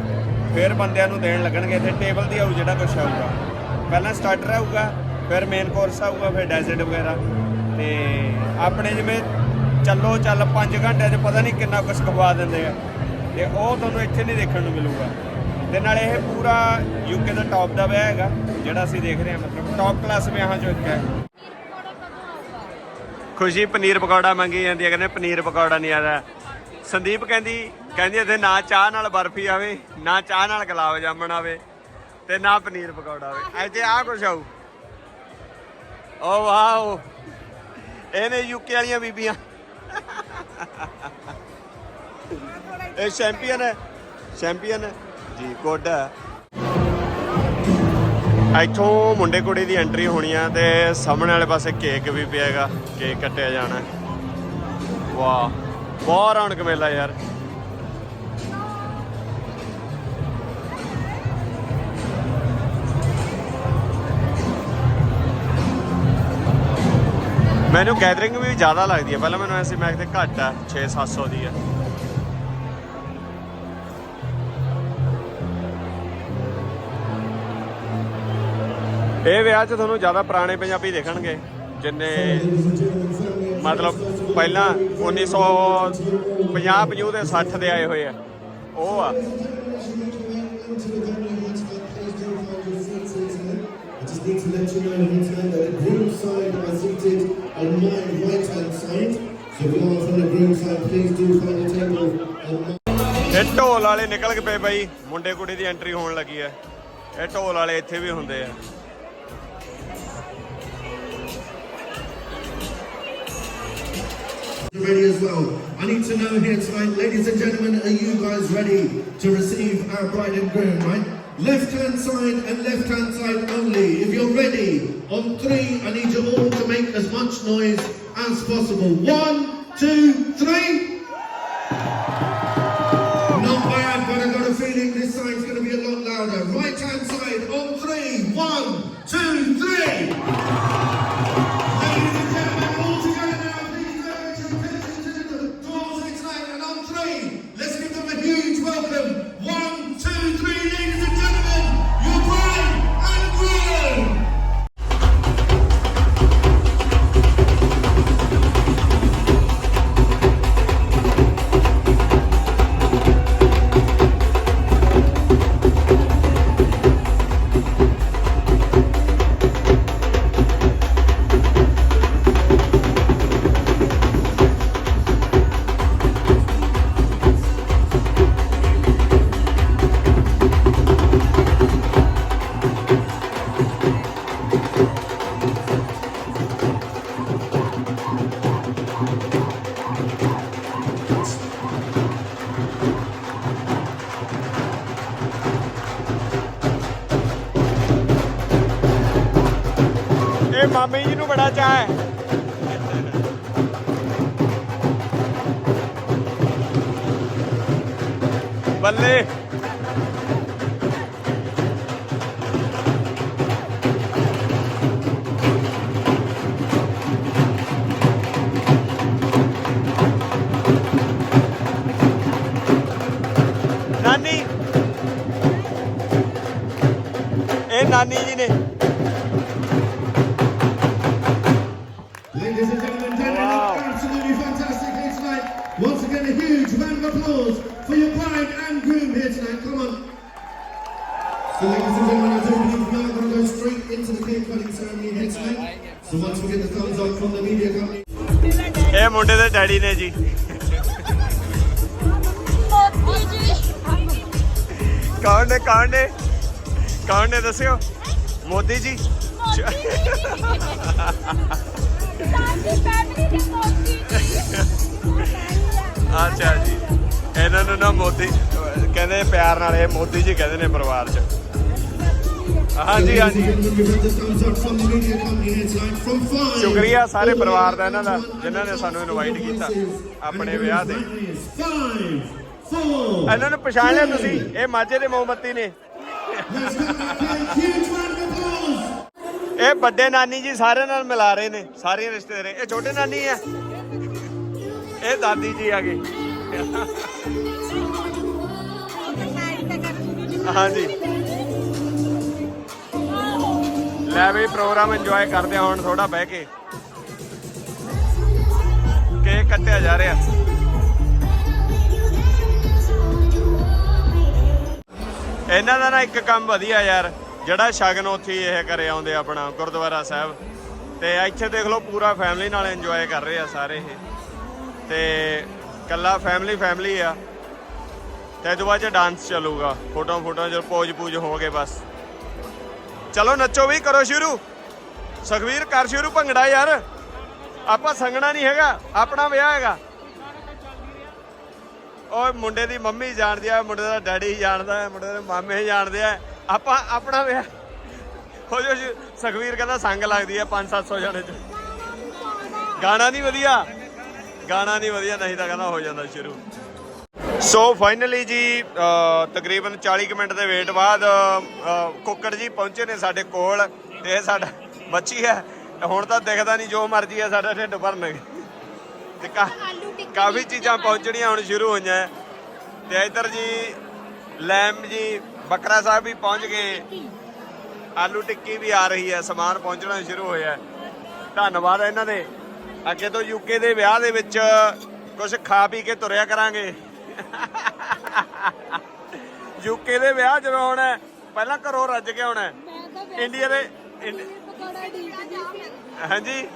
ਫਿਰ ਬੰਦਿਆਂ ਨੂੰ ਦੇਣ ਲੱਗਣਗੇ ਇੱਥੇ। ਟੇਬਲ ਦੀ ਆਊ ਜਿਹੜਾ ਕੁਝ ਆਊਗਾ। ਪਹਿਲਾਂ ਸਟਾਰਟਰ ਆਊਗਾ, ਫਿਰ ਮੇਨ ਕੋਰਸ ਆਊਗਾ, ਫਿਰ ਡੈਜ਼ਰਟ ਵਗੈਰਾ। ਤੇ ਆਪਣੇ ਜਿਵੇਂ ਚੱਲੋ ਚੱਲ 5 ਘੰਟਿਆਂ 'ਚ ਪਤਾ ਨਹੀਂ ਕਿੰਨਾ ਕੁਝ ਖਵਾ ਦਿੰਦੇ ਆ। ਤੇ ਉਹ ਤੁਹਾਨੂੰ ਇੱਥੇ ਨਹੀਂ ਦੇਖਣ ਨੂੰ ਮਿਲੂਗਾ। ਤੇ ਨਾਲੇ ਇਹ ਪੂਰਾ ਯੂਕੇ ਦਾ ਟੌਪ ਦਾ ਵਿਆਹ ਹੈਗਾ, ਜਿਹੜਾ ਅਸੀਂ ਦੇਖ ਰਹੇ ਹਾਂ, ਮਤਲਬ ਟੌਪ ਕਲਾਸ ਵਿਆਹਾਂ ਚੋਂ ਇੱਕ ਹੈ। ਖੁਸ਼ੀ, ਪਨੀਰ ਪਕੌੜਾ ਮੰਗੀ ਜਾਂਦੀ ਹੈ, ਕਹਿੰਦੇ ਪਨੀਰ ਪਕੌੜਾ ਨਹੀਂ ਆਦਾ ਸੰਦੀਪ ਕਹਿੰਦੀ ਕਹਿੰਦੀ ਇੱਥੇ ਨਾ ਚਾਹ ਨਾਲ ਬਰਫੀ ਆਵੇ, ਨਾ ਚਾਹ ਨਾਲ ਗੁਲਾਬ ਜਾਮਣ ਆਵੇ, ਤੇ ਨਾ ਪਨੀਰ ਪਕੌੜਾ ਆਵੇ। ਇੱਥੇ ਆ ਕੁਛ ਆਊ। ਓ ਵਾਓ ਇਹਨੇ ਯੂਕੇ ਵਾਲੀਆਂ ਬੀਬੀਆਂ। ਇਹ ਚੈਂਪੀਅਨ ਹੈ। ਚੈਂਪੀਅਨ ਹੈ। ਜੀ ਗੁੱਡ ਹੈ। ਇੱਥੋਂ ਮੁੰਡੇ ਕੁੜੀ ਦੀ ਐਂਟਰੀ ਹੋਣੀ ਆ ਤੇ ਸਾਹਮਣੇ ਵਾਲੇ ਪਾਸੇ ਕੇਕ ਵੀ ਪਿਆਗਾ। ਕੇਕ ਕੱਟਿਆ ਜਾਣਾ। ਵਾਹ, ਬਹੁਤ ਰੌਣਕ ਮੇਲਾ ਯਾਰ। ਮੈਨੂੰ ਗੈਦਰਿੰਗ ਵੀ ਜ਼ਿਆਦਾ ਲੱਗਦੀ ਹੈ ਪਹਿਲਾਂ ਮੈਨੂੰ ਐਸੀ ਮੈਂ ਕਿਤੇ ਘੱਟ ਆ 6-700 ਦੀ ਆ। ਇਹ ਵਿਆਹ 'ਚ ਤੁਹਾਨੂੰ ਜ਼ਿਆਦਾ ਪੁਰਾਣੇ ਪੰਜਾਬੀ ਦੇਖਣਗੇ ਜਿੰਨੇ ਮਤਲਬ ਪਹਿਲਾਂ 1950 50 ਦੇ 60 ਦੇ ਆਏ ਹੋਏ ਆ ਉਹ ਆ I just need to let you know ahead of time that the groom side are seated on my right hand side. So if you are from the groom side, please do find a table on my ਇਹ ਢੋਲ ਵਾਲੇ ਨਿਕਲ ਕੇ ਪਏ ਬਾਈ ਮੁੰਡੇ ਕੁੜੀ ਦੀ ਐਂਟਰੀ ਹੋਣ ਲੱਗੀ ਹੈ ਇਹ ਢੋਲ ਵਾਲੇ ਇੱਥੇ ਵੀ ਹੁੰਦੇ ਆ ready as well. I need to know here tonight, ladies and gentlemen, are you guys ready to receive our bride and groom, right? Left hand side and left hand side only. If you're ready, on three, I need you all to make as much noise as possible. One, two, three. Not bad, but I got a feeling this side's going to be a lot louder. Right hand side on three. One, two, three. ਬੱਲੇ। ਨਾਨੀ। ਇਹ ਨਾਨੀ ਜੀ ਨੇ ਡੈਡੀ ਨੇ ਜੀ। ਕੌਣ ਨੇ ਕੌਣ ਨੇ। ਕੌਣ ਨੇ, ਦੱਸਿਓ। ਮੋਦੀ ਜੀ। ਅੱਛਾ ਜੀ। ਇਹਨਾਂ ਨੂੰ ਨਾ ਮੋਦੀ ਕਹਿੰਦੇ ਪਿਆਰ ਨਾਲ ਇਹ ਮੋਦੀ ਜੀ ਕਹਿੰਦੇ ਨੇ ਪਰਿਵਾਰ 'ਚ। ਹਾਂਜੀ ਹਾਂਜੀ ਸ਼ੁਕਰੀਆ ਸਾਰੇ ਪਰਿਵਾਰ ਦਾ ਇਹਨਾਂ ਦਾ ਜਿਨ੍ਹਾਂ ਨੇ ਸਾਨੂੰ ਇਨਵਾਈਟ ਕੀਤਾ ਆਪਣੇ ਵਿਆਹ ਤੇ ਇਹਨਾਂ ਨੂੰ ਪਛਾਣ ਲਿਆ ਤੁਸੀਂ ਇਹ ਮਾਝੇ ਦੇ ਮੋਮਬੱਤੀ ਨੇ ਇਹ ਵੱਡੇ ਨਾਨੀ ਜੀ ਸਾਰਿਆਂ ਨਾਲ ਮਿਲਾ ਰਹੇ ਨੇ ਸਾਰੀਆਂ ਰਿਸ਼ਤੇਦਾਰ ਇਹ ਛੋਟੇ ਨਾਨੀ ਆ ਇਹ ਦਾਦੀ ਜੀ ਆ ਗਏ ਹਾਂਜੀ ਲੈ ਵੀ ਪ੍ਰੋਗਰਾਮ ਇੰਜੋਏ ਕਰਦੇ ਆ, ਹੁਣ ਥੋੜਾ ਬਹਿ ਕੇ। ਕੇਕ ਕੱਟਿਆ ਜਾ ਰਿਹਾ। ਇਹਨਾਂ ਦਾ ਨਾ ਇੱਕ ਕੰਮ ਵਧੀਆ ਯਾਰ, ਜਿਹੜਾ ਸ਼ਗਨ ਉੱਥੇ ਇਹ ਕਰੇ ਆਉਂਦੇ ਆਪਣਾ, ਗੁਰਦੁਆਰਾ ਸਾਹਿਬ। ਤੇ ਇੱਥੇ ਦੇਖ ਲਓ, ਪੂਰਾ ਫੈਮਿਲੀ ਨਾਲ ਇੰਜੋਏ ਕਰ ਰਹੇ ਆ ਸਾਰੇ ਇਹ। ਤੇ ਕੱਲਾ ਫੈਮਿਲੀ ਫੈਮਿਲੀ ਆ। ਤੇ ਇਹ ਤੋਂ ਬਾਅਦ ਚ ਡਾਂਸ ਚੱਲੂਗਾ। ਫੋਟੋ ਫੋਟੋ ਜਦੋਂ ਪੋਜ ਪੂਜ ਹੋ ਗਏ ਬਸ। ਚਲੋ ਨੱਚੋ ਵੀ, ਕਰੋ ਸ਼ੁਰੂ। ਸੁਖਵੀਰ, ਕਰ ਸ਼ੁਰੂ ਭੰਗੜਾ ਯਾਰ। ਆਪਾਂ ਸੰਗਣਾ ਨਹੀਂ ਹੈਗਾ, ਆਪਣਾ ਵਿਆਹ ਹੈਗਾ। ਓਏ, ਮੁੰਡੇ ਦੀ ਮੰਮੀ ਜਾਣਦੀ ਆ, ਮੁੰਡੇ ਦਾ ਡੈਡੀ ਜਾਣਦਾ ਹੈ ਮੁੰਡੇ ਦੇ ਮਾਮੇ ਜਾਣਦੇ ਆ। ਆਪਾਂ ਆਪਣਾ ਵਿਆਹ ਹੋ ਜੋ ਸੁਖਵੀਰ ਕਹਿੰਦਾ ਸੰਗ ਲੱਗਦੀ ਆ 5-700 ਜਾਣੇ ਚ। ਗਾਣਾ ਨਹੀਂ ਵਧੀਆ। ਗਾਣਾ ਨਹੀਂ ਵਧੀਆ, ਨਹੀਂ ਤਾਂ ਕਹਿੰਦਾ ਹੋ ਜਾਂਦਾ ਸ਼ੁਰੂ। ਸੋ ਫਾਈਨਲੀ ਜੀ ਤਕਰੀਬਨ 40 ਕੁ ਮਿੰਟ ਦੇ ਵੇਟ ਬਾਅਦ ਕੁੱਕੜ ਜੀ ਪਹੁੰਚੇ ਨੇ ਸਾਡੇ ਕੋਲ ਤੇ ਇਹ ਸਾਡਾ ਬੱਚੀ ਹੈ। ਹੁਣ ਤਾਂ ਦਿਖਦਾ ਨਹੀਂ ਜੋ ਮਰਜ਼ੀ ਹੈ ਸਾਡਾ ਢਿੱਡ ਭਰਨਗੇ ਤੇ ਕਾਫੀ ਚੀਜ਼ਾਂ ਪਹੁੰਚਣੀਆਂ ਹੁਣ ਸ਼ੁਰੂ ਹੋਈਆਂ। ਤੇ ਇੱਧਰ ਜੀ ਲੈਮ ਜੀ ਬੱਕਰਾ ਸਾਹਿਬ ਵੀ ਪਹੁੰਚ ਗਏ। ਆਲੂ ਟਿੱਕੀ ਵੀ ਆ ਰਹੀ ਹੈ ਸਮਾਨ ਪਹੁੰਚਣਾ ਸ਼ੁਰੂ ਹੋਇਆ। ਧੰਨਵਾਦ ਇਹਨਾਂ ਦੇ। ਅੱਗੇ ਤੋਂ ਯੂਕੇ ਦੇ ਵਿਆਹ ਦੇ ਵਿੱਚ ਕੁਝ ਖਾ ਪੀ ਕੇ ਤੁਰਿਆ ਕਰਾਂਗੇ। ਯੂਕੇ ਦੇ ਵਿਆਹ ਜਦੋਂ ਆਉਣਾ ਹੈ, ਪਹਿਲਾਂ ਘਰੋਂ ਰੱਜ ਕੇ ਆਉਣਾ ਹੈ। ਇੰਡੀਆ ਦੇ ਹਾਂਜੀ।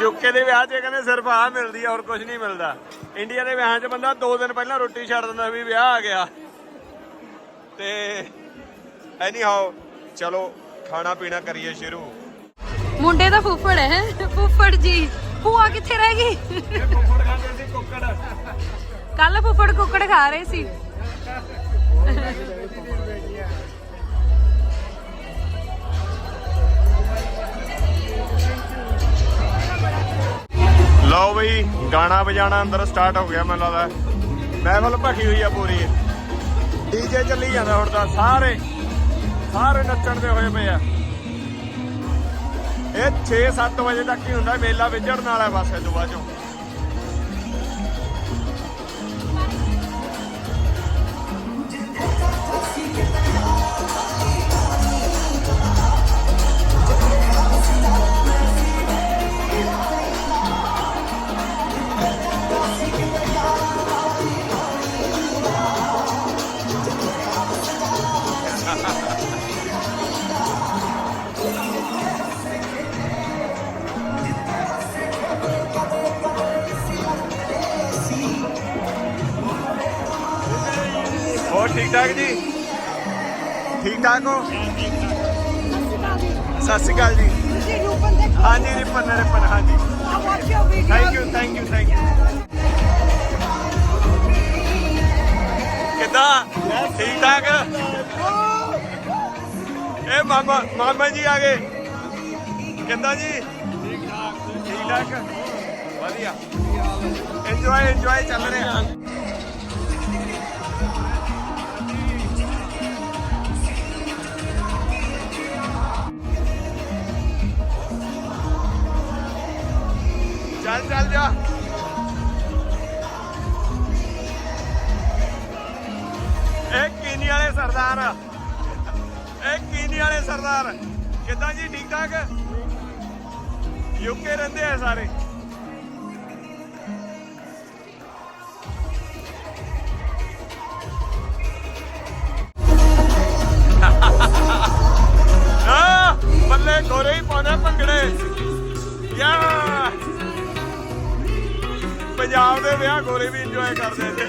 ਯੂਕੇ ਦੇ ਵਿਆਹ 'ਚ ਕਹਿੰਦੇ ਸਿਰਫ ਆ ਮਿਲਦੀ ਆ ਹੋਰ ਕੁਝ ਨਹੀਂ ਮਿਲਦਾ। ਇੰਡੀਆ ਦੇ ਵਿਆਹ 'ਚ ਬੰਦਾ 2 ਦਿਨ ਪਹਿਲਾਂ ਰੋਟੀ ਛੱਡ ਦਿੰਦਾ ਵੀ ਵਿਆਹ ਆ ਗਿਆ। ਤੇ ਐਨੀ ਹਾਓ ਚਲੋ ਖਾਣਾ ਪੀਣਾ ਕਰੀਏ ਸ਼ੁਰੂ। ਮੁੰਡੇ ਦਾ ਫੁੱਫੜ ਹੈ ਫੁੱਫੜ ਜੀ ਭੂਆ ਕਿੱਥੇ ਰਹਿ ਗਈ? ਕੁੱਕੜ ਖਾਂਦੇ ਸੀ ਕੁੱਕੜ। ਕੱਲ ਫੁੱਫੜ ਕੁੱਕੜ ਖਾ ਰਹੇ ਸੀ। ਲਓ ਬਈ, ਗਾਣਾ ਵਜਾਣਾ ਅੰਦਰ ਸਟਾਰਟ ਹੋ ਗਿਆ ਮੈਨੂੰ ਲੱਗਦਾ। ਮਹਿਫਲ ਭਖੀ ਹੋਈ ਆ ਪੂਰੀ। ਡੀਜੇ ਚੱਲੀ ਜਾਂਦਾ ਹੁਣ ਤਾਂ ਸਾਰੇ ਸਾਰੇ ਨੱਚਣ ਦੇ ਹੋਏ ਪਏ ਆ। ਇਹ 6-7 ਵਜੇ ਤੱਕ ਹੀ ਹੁੰਦਾ, ਮੇਲਾ ਵਿਜੜਨ ਵਾਲਾ ਬਸ, ਇਹ ਤੋਂ ਬਾਅਦ ਚੋਂ। ਠੀਕ ਠਾਕ ਜੀ? ਠੀਕ ਠਾਕ ਹੋ? ਸਤਿ ਸ਼੍ਰੀ ਅਕਾਲ ਜੀ। ਹਾਂਜੀ, ਰਿਪਨ ਰਿਪਨ, ਹਾਂਜੀ। Thank you thank you thank you ਕਿੱਦਾਂ? ਠੀਕ ਠਾਕ? ਇਹ ਮਾਮਾ ਮਾਮਾ ਜੀ ਆ ਗਏ। ਕਿੱਦਾਂ ਜੀ? ਠੀਕ ਠਾਕ। ਠੀਕ ਠਾਕ ਵਧੀਆ। ਇੰਜੋਏ ਇੰਜੋਏ ਚੱਲ ਰਿਹਾ। ਚੱਲ ਚੱਲ ਜਾ। ਇਹ ਕੀਨੀ ਵਾਲੇ ਸਰਦਾਰ। ਇਹ ਕੀਨੀ ਵਾਲੇ ਸਰਦਾਰ। ਕਿੱਦਾਂ ਜੀ ਠੀਕ ਠਾਕ ਯੂਕੇ ਰਹਿੰਦੇ ਆ ਸਾਰੇ। ਦੇ ਵਿਆਹ ਗੋਰੇ ਵੀ ਇੰਜੋਏ ਕਰਦੇ ਨੇ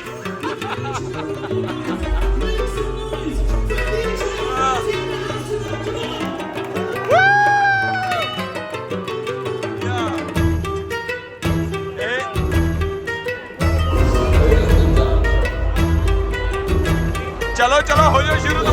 ਚਲੋ ਚਲੋ ਹੋ ਜਾਓ ਸ਼ੁਰੂ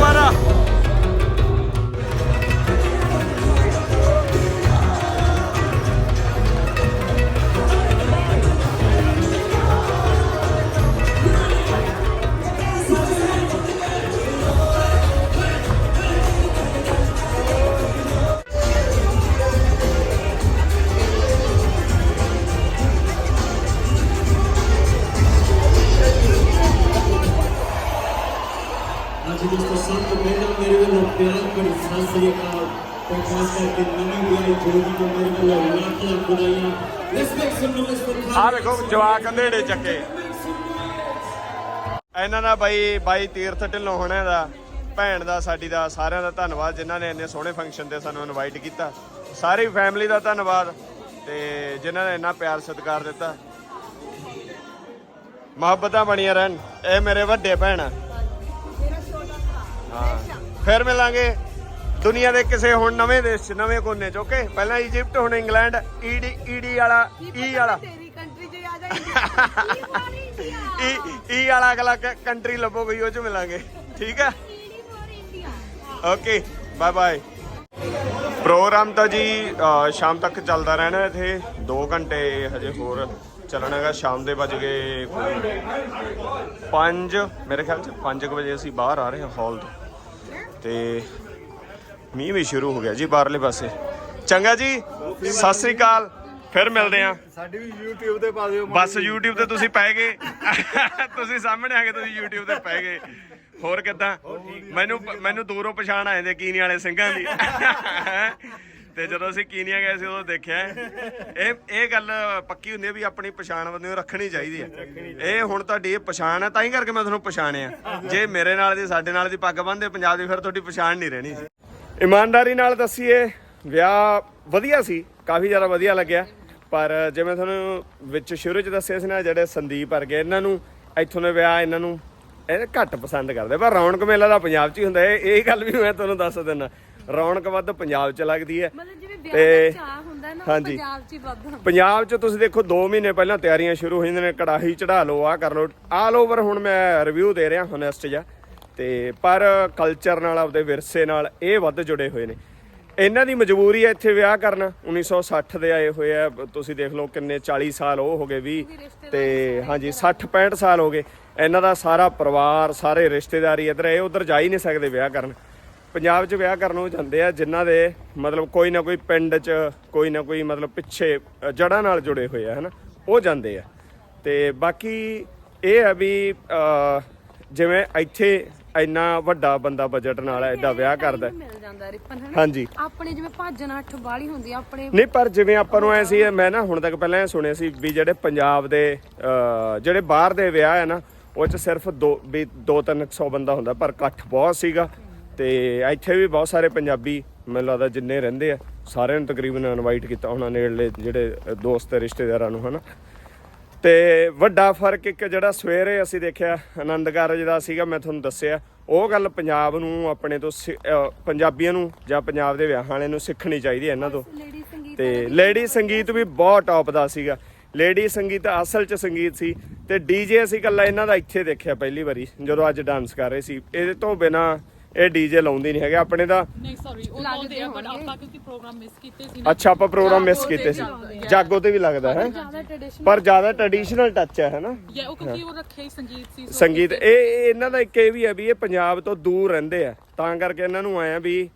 ਅੱਜ ਦੋਸਤੋ, ਸਭ ਤੋਂ ਪਹਿਲਾਂ ਮੇਰੇ ਵੱਲੋਂ ਪਿਆਰ ਭਰੀ ਸਤਿ ਸ੍ਰੀ ਅਕਾਲ। ਤੇ ਖਾਸ ਕਰਕੇ ਨਵੀਂ ਵਿਆਹੀ ਜੋੜੀ ਨੂੰ ਮੇਰੇ ਵੱਲੋਂ ਲੱਖ ਲੱਖ ਵਧਾਈਆਂ ਲੈਟਸ ਮੇਕ ਸਮ ਨੋਇਸ ਆ ਵੇਖੋ ਜਵਾਕ ਅੰਧੇੜੇ ਚੱਕੇ। ਇਹਨਾਂ ਦਾ ਬਾਈ ਬਾਈ ਤੀਰਥ ਢਿੱਲੋਂ ਹੋਣਾ ਦਾ, ਭੈਣ ਦਾ, ਸਾਡੀ ਦਾ, ਸਾਰਿਆਂ ਦਾ ਧੰਨਵਾਦ, ਜਿਨ੍ਹਾਂ ਨੇ ਇੰਨੇ ਸੋਹਣੇ ਫੰਕਸ਼ਨ ਤੇ ਸਾਨੂੰ ਇਨਵਾਈਟ ਕੀਤਾ। ਸਾਰੀ ਫੈਮਿਲੀ ਦਾ ਧੰਨਵਾਦ ਤੇ ਜਿਨ੍ਹਾਂ ਨੇ ਇੰਨਾ ਪਿਆਰ ਸਤਿਕਾਰ ਦਿੱਤਾ। ਮੁਹੱਬਤਾਂ ਬਣੀਆਂ ਰਹਿਣ। ਇਹ ਮੇਰੇ ਵੱਡੇ ਭੈਣ ਆ। ਫਿਰ ਮਿਲਾਂਗੇ ਦੁਨੀਆ ਦੇ ਕਿਸੇ ਹੁਣ ਨਵੇਂ ਦੇਸ਼ 'ਚ ਨਵੇਂ ਕੋਨੇ 'ਚ ਓਕੇ ਪਹਿਲਾਂ ਇਜਿਪਟ ਹੁਣ ਇੰਗਲੈਂਡ ਈਡੀ ਈਡੀ ਵਾਲਾ ਈ ਵਾਲਾ। ਤੇਰੀ ਕੰਟਰੀ 'ਚ ਆ ਜਾ ਈ ਈ ਵਾਲਾ ਅਗਲਾ ਕੰਟਰੀ ਲੱਭੋਗੇ ਉਹ 'ਚ ਮਿਲਾਂਗੇ ਠੀਕ ਆ? ਓਕੇ ਬਾਏ ਬਾਏ ਪ੍ਰੋਗਰਾਮ ਤਾਂ ਜੀ ਸ਼ਾਮ ਤੱਕ ਚੱਲਦਾ ਰਹਿਣਾ ਇੱਥੇ। 2 ਘੰਟੇ ਹਜੇ ਹੋਰ ਚੱਲਣਾ ਹੈਗਾ ਸ਼ਾਮ ਦੇ ਵੱਜ ਗਏ 5 ਮੇਰੇ ਖਿਆਲ ਚ 5 ਵਜੇ ਅਸੀਂ ਬਾਹਰ ਆ ਰਹੇ ਹਾਂ ਹਾਲ ਤੋਂ। ਤੇ ਮੀਂਹ ਵੀ ਸ਼ੁਰੂ ਹੋ ਗਿਆ ਜੀ ਬਾਹਰਲੇ ਪਾਸੇ। ਚੰਗਾ ਜੀ ਸਤਿ ਸ੍ਰੀ ਅਕਾਲ ਫਿਰ ਮਿਲਦੇ ਆਂ ਸਾਡੀ ਵੀ YouTube ਤੇ ਪਾ ਦਿਓ ਬਸ YouTube ਤੇ ਤੁਸੀਂ ਪੈ ਗਏ। ਤੁਸੀਂ ਸਾਹਮਣੇ ਆ ਗਏ ਤੁਸੀਂ YouTube ਤੇ ਪੈ ਗਏ। ਹੋਰ ਕਿੱਦਾਂ? ਮੈਨੂੰ ਮੈਨੂੰ ਦੂਰੋਂ ਪਛਾਣ ਆਏ ਦੇ ਕੀਨੀ ਵਾਲੇ ਸਿੰਘਾਂ ਦੀ। ਤੇ ਜਦੋਂ ਅਸੀਂ ਕੀਨੀਆ ਗਏ ਸੀ ਉਦੋਂ ਦੇਖਿਆ ਇਹ ਇਹ ਗੱਲ ਪੱਕੀ ਹੁੰਦੀ ਹੈ ਵੀ ਆਪਣੀ ਪਛਾਣ ਬੰਦੇ ਨੂੰ ਰੱਖਣੀ ਚਾਹੀਦੀ ਹੈ। ਇਹ ਹੁਣ ਤੁਹਾਡੀ ਇਹ ਪਛਾਣ ਹੈ ਤਾਂ ਹੀ ਕਰਕੇ ਮੈਂ ਤੁਹਾਨੂੰ ਪਛਾਣਿਆ। ਜੇ ਮੇਰੇ ਨਾਲ ਦੀ ਸਾਡੇ ਨਾਲ ਦੀ ਪੱਗ ਬੰਨਦੇ ਪੰਜਾਬ ਦੀ ਫਿਰ ਤੁਹਾਡੀ ਪਛਾਣ ਨਹੀਂ ਰਹਿਣੀ। ਸੀ ਇਮਾਨਦਾਰੀ ਨਾਲ ਦੱਸੀਏ ਵਿਆਹ ਵਧੀਆ ਸੀ ਕਾਫੀ ਜ਼ਿਆਦਾ ਵਧੀਆ ਲੱਗਿਆ। ਪਰ ਜਿਵੇਂ ਤੁਹਾਨੂੰ ਵਿੱਚ ਸ਼ੁਰੂ ਚ ਦੱਸਿਆ ਸੀ ਨਾ ਜਿਹੜੇ ਸੰਦੀਪ ਵਰਗੇ ਇਹਨਾਂ ਨੂੰ ਇੱਥੋਂ ਦੇ ਵਿਆਹ ਇਹਨਾਂ ਨੂੰ ਇਹ ਘੱਟ ਪਸੰਦ ਕਰਦੇ। ਪਰ ਰੌਣਕ ਮੇਲਾ ਦਾ ਪੰਜਾਬ 'ਚ ਹੀ ਹੁੰਦਾ ਇਹ ਇਹ ਗੱਲ ਵੀ ਮੈਂ ਤੁਹਾਨੂੰ ਦੱਸ ਦਿੰਦਾ। ਰੌਣਕ ਵੱਧ ਪੰਜਾਬ 'ਚ ਲੱਗਦੀ ਹੈ। ਮਤਲਬ ਜਿਵੇਂ ਵਿਆਹ ਤੇ- ਦਾ ਚਾਹ ਹੁੰਦਾ ਨਾ ਉਹ ਹਾਂਜੀ। ਪੰਜਾਬ 'ਚ ਹੀ ਵੱਧ ਹੁੰਦਾ। ਪੰਜਾਬ 'ਚ ਤੁਸੀਂ ਦੇਖੋ 2 ਮਹੀਨੇ ਪਹਿਲਾਂ ਤਿਆਰੀਆਂ ਸ਼ੁਰੂ ਹੋ ਜਾਂਦੀਆਂ ਨੇ ਕੜਾਹੀ ਚੜਾ ਲਓ ਆ ਕਰ ਲਓ। ਆਲ ਓਵਰ ਹੁਣ ਮੈਂ ਰਿਵਿਊ ਦੇ ਰਿਹਾ ਹੋਨੈਸਟ ਜਿਹਾ। ਤੇ ਪਰ ਕਲਚਰ ਨਾਲ ਆਪਦੇ ਵਿਰਸੇ ਨਾਲ ਇਹ ਵੱਧ ਜੁੜੇ ਹੋਏ ਨੇ। ਇਹਨਾਂ ਦੀ ਮਜਬੂਰੀ ਹੈ ਇੱਥੇ ਵਿਆਹ ਕਰਨਾ। 1960 ਦੇ ਆਏ ਹੋਏ ਆ ਤੁਸੀਂ ਦੇਖ ਲਓ ਕਿੰਨੇ 40 ਸਾਲ ਉਹ ਹੋ ਗਏ 20 ਤੇ ਹਾਂਜੀ 60 65 ਸਾਲ ਹੋ ਗਏ। ਇਹਨਾਂ ਦਾ ਸਾਰਾ ਪਰਿਵਾਰ ਸਾਰੇ ਰਿਸ਼ਤੇਦਾਰੀ ਇੱਧਰ ਇਹ ਉਧਰ ਜਾ ਹੀ ਨਹੀਂ ਸਕਦੇ ਵਿਆਹ ਕਰਨ। ਪੰਜਾਬ 'ਚ ਵਿਆਹ ਕਰਨ ਉਹ ਜਾਂਦੇ ਆ ਜਿਨ੍ਹਾਂ ਦੇ ਮਤਲਬ ਕੋਈ ਨਾ ਕੋਈ ਪਿੰਡ 'ਚ ਕੋਈ ਨਾ ਕੋਈ ਮਤਲਬ ਪਿੱਛੇ ਜੜ੍ਹਾਂ ਨਾਲ ਜੁੜੇ ਹੋਏ ਆ ਹਨਾ? ਉਹ ਜਾਂਦੇ ਆ। ਤੇ ਬਾਕੀ ਇਹ ਆ ਵੀ ਜਿਵੇਂ ਇੱਥੇ ਇੰਨਾ ਵੱਡਾ ਬੰਦਾ ਬਜਟ ਨਾਲ ਐਡਾ ਵਿਆਹ ਕਰਦਾ। ਮਿਲ ਜਾਂਦਾ ਰਿਪਨ ਹਨਾ? ਹਾਂਜੀ। ਆਪਣੇ ਜਿਵੇਂ ਭੱਜ ਨੱਠ ਬਾਲੀ ਹੁੰਦੀ ਆ ਆਪਣੇ ਨਹੀਂ ਪਰ ਜਿਵੇਂ ਆਪਾਂ ਨੂੰ ਐ ਸੀ ਮੈਂ ਨਾ ਹੁਣ ਤੱਕ ਪਹਿਲਾਂ ਇਹ ਸੁਣਿਆ ਸੀ ਵੀ ਜਿਹੜੇ ਪੰਜਾਬ ਦੇ ਜਿਹੜੇ ਬਾਹਰ ਦੇ ਵਿਆਹ ਹੈ ਨਾ ਉਹ ਚ ਸਿਰਫ ਦੋ ਵੀ 2-300 ਬੰਦਾ ਹੁੰਦਾ ਪਰ ਇਕੱਠ ਬਹੁਤ ਸੀਗਾ। ਤੇ ਇੱਥੇ ਵੀ ਬਹੁਤ ਸਾਰੇ ਪੰਜਾਬੀ ਮੈਨੂੰ ਲੱਗਦਾ ਜਿੰਨੇ ਰਹਿੰਦੇ ਆ ਸਾਰਿਆਂ ਨੂੰ ਤਕਰੀਬਨ ਇਨਵਾਈਟ ਕੀਤਾ ਉਹਨਾਂ ਨੇੜਲੇ ਜਿਹੜੇ ਦੋਸਤ ਤੇ ਰਿਸ਼ਤੇਦਾਰਾਂ ਨੂੰ ਹਨਾ। ਤੇ ਵੱਡਾ ਫ਼ਰਕ ਇੱਕ ਜਿਹੜਾ ਸਵੇਰੇ ਅਸੀਂ ਦੇਖਿਆ ਆਨੰਦ ਕਾਰਜ ਦਾ ਸੀਗਾ ਮੈਂ ਤੁਹਾਨੂੰ ਦੱਸਿਆ ਉਹ ਗੱਲ ਪੰਜਾਬ ਨੂੰ ਆਪਣੇ ਤੋਂ ਪੰਜਾਬੀਆਂ ਨੂੰ ਜਾਂ ਪੰਜਾਬ ਦੇ ਵਿਆਹਾਂ ਵਾਲਿਆਂ ਨੂੰ ਸਿੱਖਣੀ ਚਾਹੀਦੀ ਹੈ ਇਹਨਾਂ ਤੋਂ। ਤੇ ਲੇਡੀ ਸੰਗੀਤ ਵੀ ਬਹੁਤ ਟੌਪ ਦਾ ਸੀਗਾ। ਲੇਡੀ ਸੰਗੀਤ ਅਸਲ ਚ ਸੰਗੀਤ ਸੀ ਤੇ ਡੀਜੇ ਅਸੀਂ ਕੱਲਾ ਇਹਨਾਂ ਦਾ ਇੱਥੇ ਦੇਖਿਆ ਪਹਿਲੀ ਵਾਰੀ ਜਦੋਂ ਅੱਜ ਡਾਂਸ ਕਰ ਰਹੇ ਸੀ। ਇਹਦੇ ਤੋਂ ਬਿਨਾ ਇਹ ਡੀਜੇ ਲਾਉਂਦੇ ਨਹੀਂ ਹੈਗੇ ਆਪਣੇ ਤਾਂ ਨਹੀਂ ਸੌਰੀ ਉਹ ਲੱਗਦੇ ਲਾਉਂਦੇ ਆ ਬਟ ਹੋਣਗੇ। ਆਪਾਂ ਕਿਉਂਕਿ ਪ੍ਰੋਗਰਾਮ ਮਿਸ ਕੀਤੇ ਸੀ ਨਾ। ਅੱਛਾ ਆਪਾਂ ਪ੍ਰੋਗਰਾਮ ਮਿਸ ਜਾਗੋ ਤੇ ਕੀਤੇ ਸੀ। ਜਾਗੋ ਤੇ ਵੀ ਲੱਗਦਾ ਹੈ? ਪਰ ਜ਼ਿਆਦਾ ਟ੍ਰੈਡੀਸ਼ਨਲ ਟੱਚ ਹੈ ਹਨਾ? ਯਾ ਉਹ ਕਿਉਂਕਿ ਉਹ ਰੱਖਿਆ ਹੀ ਸੰਗੀਤ ਸੀ so ਸੰਗੀਤ ਇਹ ਇਹ ਇਹਨਾਂ ਦਾ ਇੱਕ ਇਹ ਵੀ ਹੈ ਵੀ ਇਹ ਪੰਜਾਬ ਤੋਂ ਦੂਰ ਰਹਿੰਦੇ ਆ। ਤਾਂ ਕਰਕੇ ਇਹਨਾਂ ਨੂੰ ਆਇਆ ਵੀ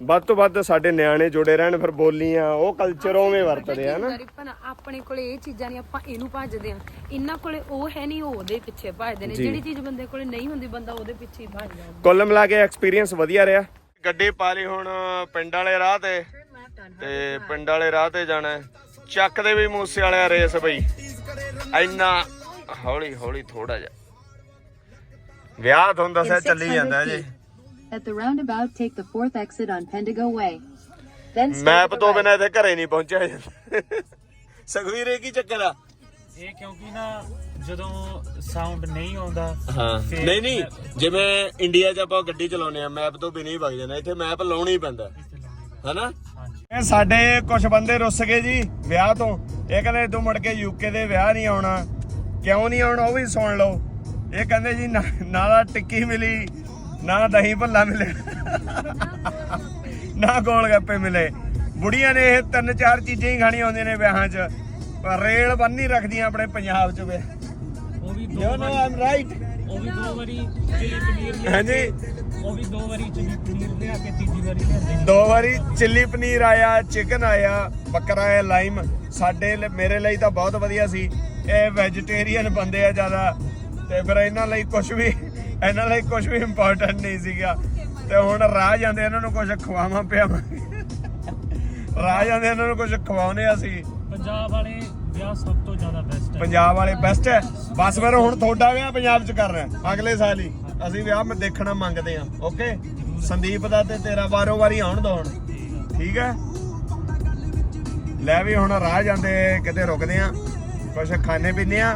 ਵੱਧ ਤੋਂ ਵੱਧ ਸਾਡੇ ਨਿਆਣੇ ਜੁੜੇ ਰਹਿਣ ਫਿਰ ਬੋਲੀਆਂ ਉਹ ਕਲਚਰ ਉਵੇਂ ਵਰਤਦੇ ਆ ਨਾ। ਪਰ ਆਪਣੇ ਕੋਲੇ ਇਹ ਚੀਜ਼ਾਂ ਨਹੀਂ ਆਪਾਂ ਇਹਨੂੰ ਭੱਜਦੇ ਆ ਇਹਨਾਂ ਕੋਲੇ ਉਹ ਹੈ ਨਹੀਂ ਉਹ ਉਹਦੇ ਪਿੱਛੇ ਭੱਜਦੇ ਨੇ। ਜਿਹੜੀ ਚੀਜ਼ ਬੰਦੇ ਕੋਲੇ ਨਹੀਂ ਹੁੰਦੀ ਬੰਦਾ ਉਹਦੇ ਪਿੱਛੇ ਹੀ ਭੱਜ ਜਾਂਦਾ। ਕੁੱਲ ਮਿਲਾ ਕੇ ਐਕਸਪੀਰੀਅੰਸ ਵਧੀਆ ਰਿਹਾ। ਗੱਡੀ ਪਾ ਲਈ ਹੁਣ ਪਿੰਡ ਵਾਲੇ ਰਾਹ ਤੇ ਤੇ ਪਿੰਡ ਵਾਲੇ ਰਾਹ ਤੇ ਜਾਣਾ। ਚੱਕ ਦੇ ਵੀ ਮੂਸੇ ਵਾਲਿਆ ਰੇਸ ਬਈ। ਇੰਨਾ ਹੌਲੀ ਹੌਲੀ ਥੋੜਾ ਜਿਹਾ। ਵਿਆਹ ਤੁਹਾਨੂੰ ਦੱਸਿਆ ਚੱਲੀ ਜਾਂਦਾ ਜੀ। At the roundabout, take the fourth exit on Pendigo Way. Then stay map to the ਤੋਂ right. ਬਿਨਾਂ ਇੱਥੇ ਘਰੇ ਨਹੀਂ ਪਹੁੰਚਿਆ ਜਾਂਦਾ ਸੁਖਵੀਰ ਇਹ ਕੀ ਚੱਕਰ ਆ? ਇਹ ਕਿਉਂਕਿ ਨਾ ਜਦੋਂ ਸਾਊਂਡ ਨਹੀਂ ਆਉਂਦਾ ਹਾਂ। ਫਿਰ ਨਹੀਂ ਨਹੀਂ ਜਿਵੇਂ ਇੰਡੀਆ 'ਚ ਆਪਾਂ ਗੱਡੀ ਚਲਾਉਂਦੇ ਆ ਮੈਪ ਤੋਂ ਬਿਨਾਂ ਹੀ ਵਗ ਜਾਂਦਾ ਇੱਥੇ ਮੈਪ ਲਾਉਣਾ ਹੀ ਪੈਂਦਾ। ਹਨਾ? ਇਹ ਸਾਡੇ ਕੁਝ ਬੰਦੇ ਰੁੱਸ ਗਏ ਜੀ ਵਿਆਹ ਤੋਂ। ਇਹ ਕਹਿੰਦੇ ਤੂੰ ਮੁੜ ਕੇ ਯੂਕੇ ਦੇ ਵਿਆਹ ਨਹੀਂ ਆਉਣਾ। ਕਿਉਂ ਨਹੀਂ ਆਉਣਾ? ਉਹ ਵੀ ਸੁਣ ਲਓ। ਇਹ ਕਹਿੰਦੇ ਜੀ ਨਾ ਨਾ ਤਾਂ ਟਿੱਕੀ ਮਿਲੀ। ਨਾ ਦਹੀਂ ਭੱਲਾ ਮਿਲੇ। ਨਾ ਗੋਲ ਗੱਪੇ ਮਿਲੇ। ਬੁੜੀਆਂ ਨੇ ਇਹ ਤਿੰਨ ਚਾਰ ਚੀਜ਼ਾਂ ਹੀ ਖਾਣੀਆਂ ਹੁੰਦੀਆਂ ਨੇ ਵਿਆਹਾਂ 'ਚ। ਪਰ ਰੇਲ ਬੰਨੀ ਰੱਖਦੀਆਂ ਆਪਣੇ ਪੰਜਾਬ 'ਚ ਵੇ। ਉਹ ਵੀ ਦੋ ਯੂ نو ਆਮ ਰਾਈਟ ਉਹ ਵੀ ਦੋ ਵਾਰੀ ਚਿਲੀ ਪਨੀਰ ਲਿਆ ਹਾਂਜੀ। ਉਹ ਵੀ ਦੋ ਵਾਰੀ ਚਿਲੀ ਪਨੀਰ ਲਿਆ ਕੇ ਤੀਜੀ ਵਾਰੀ ਲਿਆਂਦੇ ਨਹੀਂ ਦੋ ਵਾਰੀ ਚਿੱਲੀ ਪਨੀਰ ਆਇਆ ਚਿਕਨ ਆਇਆ ਬੱਕਰਾ ਆਇਆ ਲਾਈਮ ਸਾਡੇ ਮੇਰੇ ਲਈ ਤਾਂ ਬਹੁਤ ਵਧੀਆ ਸੀ। ਇਹ ਵੈਜੀਟੇਰੀਅਨ ਬੰਦੇ ਆ ਜ਼ਿਆਦਾ। ਤੇ ਫਿਰ ਇਹਨਾਂ ਲਈ ਕੁਝ ਵੀ ਇਹਨਾਂ ਲਈ ਕੁਝ ਵੀ ਇੰਪੋਰਟੈਂਟ ਨਹੀਂ ਸੀਗਾ। ਤੇ ਹੁਣ ਰਾਹ ਜਾਂਦੇ ਇਹਨਾਂ ਨੂੰ ਕੁਝ ਖਵਾਵਾਂ ਪਿਆਵਾਂਗੇ ਰਾਹ ਜਾਂਦੇ ਇਹਨਾਂ ਨੂੰ ਕੁਝ ਖਵਾਉਨੇ ਅਸੀਂ। ਪੰਜਾਬ ਵਾਲੇ ਵਿਆਹ ਸਭ ਤੋਂ ਜ਼ਿਆਦਾ ਬੈਸਟ ਹੈ। ਪੰਜਾਬ ਵਾਲੇ ਬੈਸਟ ਹੈ। ਬਸ ਫਿਰ ਹੁਣ ਤੁਹਾਡਾ ਵਿਆਹ ਪੰਜਾਬ 'ਚ ਕਰਨਾ ਹੈ, ਅਗਲੇ ਸਾਲ ਹੀ। ਅਸੀਂ ਵਿਆਹ ਮੈਂ ਦੇਖਣਾ ਮੰਗਦੇ ਆ ਓਕੇ ਸੰਦੀਪ ਦਾ ਤੇ ਤੇਰਾ ਵਾਰੋ ਵਾਰੀ ਆਉਣ ਦੋ ਹੁਣ। ਠੀਕ ਹੈ? ਲੈ ਵੀ ਹੁਣ ਰਾਹ ਜਾਂਦੇ ਕਿਤੇ ਰੁਕਦੇ ਆ ਕੁਛ ਖਾਣੇ ਪੀਣੇ ਆ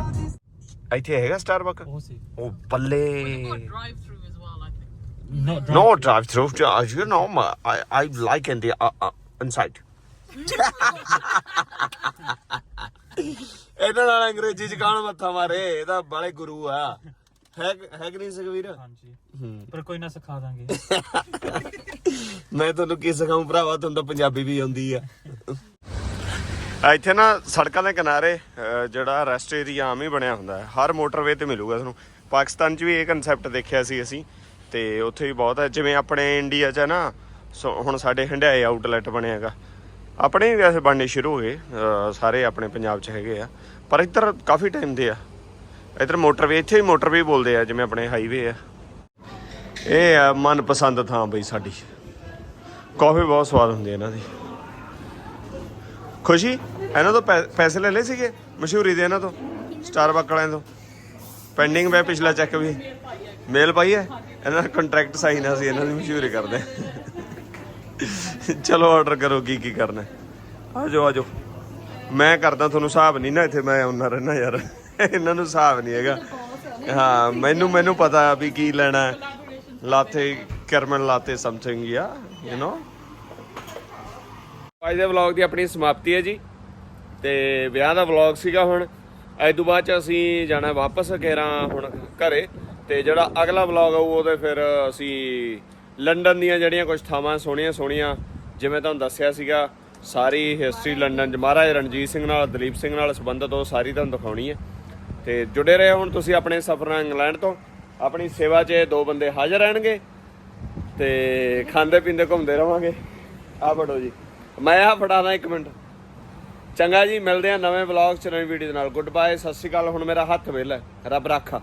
ਇੱਥੇ ਹੈਗਾ ਸਟਾਰਬਕ ਉਹ ਸੀ। ਉਹ ਬੱਲੇ। Drive through as well I think. No No drive through. You know, I I like in the uh, uh, inside. ਇਹਨਾਂ ਨਾਲ ਅੰਗਰੇਜ਼ੀ ਚ ਕੌਣ ਮੱਥਾ ਮਾਰੇ? ਇਹ ਤਾਂ ਬਾਲੇ ਗੁਰੂ ਆ। ਹੈ ਹੈ ਕਿ ਨਹੀਂ ਸੁਖਵੀਰ? ਹਾਂਜੀ। ਪਰ ਕੋਈ ਨਾ ਸਿਖਾ ਦਾਂਗੇ। ਮੈਂ ਤੁਹਾਨੂੰ ਕੀ ਸਿਖਾਉਂ ਭਰਾਵਾ? ਤੁਹਾਨੂੰ ਤਾਂ ਪੰਜਾਬੀ ਵੀ ਆਉਂਦੀ ਆ। ਇੱਥੇ ਨਾ ਸੜਕਾਂ ਦੇ ਕਿਨਾਰੇ ਜਿਹੜਾ ਰੈਸਟ ਏਰੀਆ ਆਮ ਹੀ ਬਣਿਆ ਹੁੰਦਾ ਹੈ। ਹਰ ਮੋਟਰਵੇ ਤੇ ਮਿਲੂਗਾ ਤੁਹਾਨੂੰ। ਪਾਕਿਸਤਾਨ 'ਚ ਵੀ ਇਹ ਕਨਸੈਪਟ ਦੇਖਿਆ ਸੀ ਅਸੀਂ। ਤੇ ਉੱਥੇ ਵੀ ਬਹੁਤ ਹੈ। ਜਿਵੇਂ ਆਪਣੇ ਇੰਡੀਆ 'ਚ ਹੈ ਨਾ, ਸੋ ਹੁਣ ਸਾਡੇ ਹੰਡਿਆਏ ਆਊਟਲੈਟ ਬਣਿਆਗਾ ਆਪਣੇ ਵੈਸੇ ਬਣਨੇ ਸ਼ੁਰੂ ਹੋ ਗਏ ਸਾਰੇ ਆਪਣੇ ਪੰਜਾਬ 'ਚ ਹੈਗੇ ਆ। ਪਰ ਇੱਧਰ ਕਾਫੀ ਟਾਈਮ ਦੇ ਆ। ਇੱਧਰ ਮੋਟਰਵੇ ਇੱਥੇ ਹੀ ਮੋਟਰਵੇ ਬੋਲਦੇ ਆ, ਜਿਵੇਂ ਆਪਣੇ ਹਾਈਵੇ ਆ। ਇਹ ਆ ਮਨਪਸੰਦ ਥਾਂ ਬਈ ਸਾਡੀ। ਕਾਫੀ ਬਹੁਤ ਸਵਾਦ ਹੁੰਦੀ ਹੈ ਇਹਨਾਂ ਦੀ। ਖੁਸ਼ੀ? ਇਹਨਾਂ ਤੋਂ ਪੈ- ਪੈਸੇ ਲੈ ਲਏ ਸੀਗੇ? ਮਸ਼ਹੂਰੀ ਦੇ ਇਹਨਾਂ ਤੋਂ? ਸਟਾਰਬਕ ਵਾਲਿਆਂ ਤੋਂ? ਪੈਂਡਿੰਗ ਵੇ ਪਿਛਲਾ ਚੈੱਕ ਵੀ। ਮੇਲ ਪਾਈ ਹੈ? ਇਹਨਾਂ ਦਾ ਕੰਟਰੈਕਟ ਸਾਈਨ ਆ ਸੀ, ਇਹਨਾਂ ਦੀ ਮਸ਼ਹੂਰੀ ਕਰਦੇ ਹਾਂ। ਚਲੋ ਆਰਡਰ ਕਰੋ, ਕੀ ਕੀ ਕਰਨਾ ਹੈ। ਆ ਜਾਓ ਆ ਜਾਓ ਮੈਂ ਕਰਦਾ ਤੁਹਾਨੂੰ ਹਿਸਾਬ ਨਹੀਂ ਨਾ, ਇੱਥੇ ਮੈਂ ਉਹਨਾਂ ਰਹਿਣਾ ਯਾਰ। ਇਹਨਾਂ ਨੂੰ ਹਿਸਾਬ ਨਹੀਂ ਹੈਗਾ। ਹਾਂ, ਮੈਨੂੰ ਮੈਨੂੰ ਪਤਾ ਵੀ ਕੀ ਲੈਣਾ ਹੈ। ਲਾਤੇ ਕਰਮਨ ਲਾਤੇ ਸਮਥਿੰਗ ਯਾ ਯੂ نو ਅੱਜ ਦੇ ਵਲੌਗ ਦੀ ਆਪਣੀ ਸਮਾਪਤੀ ਹੈ ਜੀ। ਤੇ ਵਿਆਹ ਦਾ ਵਲੌਗ ਸੀਗਾ ਹੁਣ। ਅੱਜ ਤੋਂ ਬਾਅਦ ਚ ਅਸੀਂ ਜਾਣਾ ਵਾਪਸ ਘੇਰਾਂ ਹੁਣ ਘਰੇ। ਤੇ ਜਿਹੜਾ ਅਗਲਾ ਵਲੌਗ ਆਊ ਉਹਦੇ ਫਿਰ ਅਸੀਂ ਲੰਡਨ ਦੀਆਂ ਜਿਹੜੀਆਂ ਕੁਝ ਥਾਵਾਂ ਸੋਹਣੀਆਂ ਸੋਹਣੀਆਂ, ਜਿਵੇਂ ਤੁਹਾਨੂੰ ਦੱਸਿਆ ਸੀਗਾ, ਸਾਰੀ ਹਿਸਟਰੀ ਲੰਡਨ ਚ। ਮਹਾਰਾਜ ਰਣਜੀਤ ਸਿੰਘ ਨਾਲ, ਦਲੀਪ ਸਿੰਘ ਨਾਲ ਸੰਬੰਧਿਤ ਉਹ ਸਾਰੀ ਤੁਹਾਨੂੰ ਦਿਖਾਉਣੀ ਹੈ। ਤੇ ਜੁੜੇ ਰਹੇ ਹੁਣ ਤੁਸੀਂ ਆਪਣੇ ਸਫ਼ਰ ਨਾਲ ਇੰਗਲੈਂਡ ਤੋਂ। ਆਪਣੀ ਸੇਵਾ 'ਚ ਦੋ ਬੰਦੇ ਹਾਜ਼ਰ ਰਹਿਣਗੇ। ਤੇ ਖਾਂਦੇ ਪੀਂਦੇ ਘੁੰਮਦੇ ਰਵਾਂਗੇ। ਆ ਫੜੋ ਜੀ। ਮੈਂ ਆ ਫੜਾਦਾ ਇੱਕ ਮਿੰਟ। ਚੰਗਾ ਜੀ, ਮਿਲਦੇ ਆ ਨਵੇਂ ਵਲੌਗ ਚ, ਨਵੀਂ ਵੀਡੀਓ ਦੇ ਨਾਲ। ਗੁੱਡ ਬਾਏ ਸਤਿ ਸ਼੍ਰੀ ਅਕਾਲ। ਹੁਣ ਮੇਰਾ ਹੱਥ ਵਿਹਲਾ ਰੱਬ ਰਾਖਾ।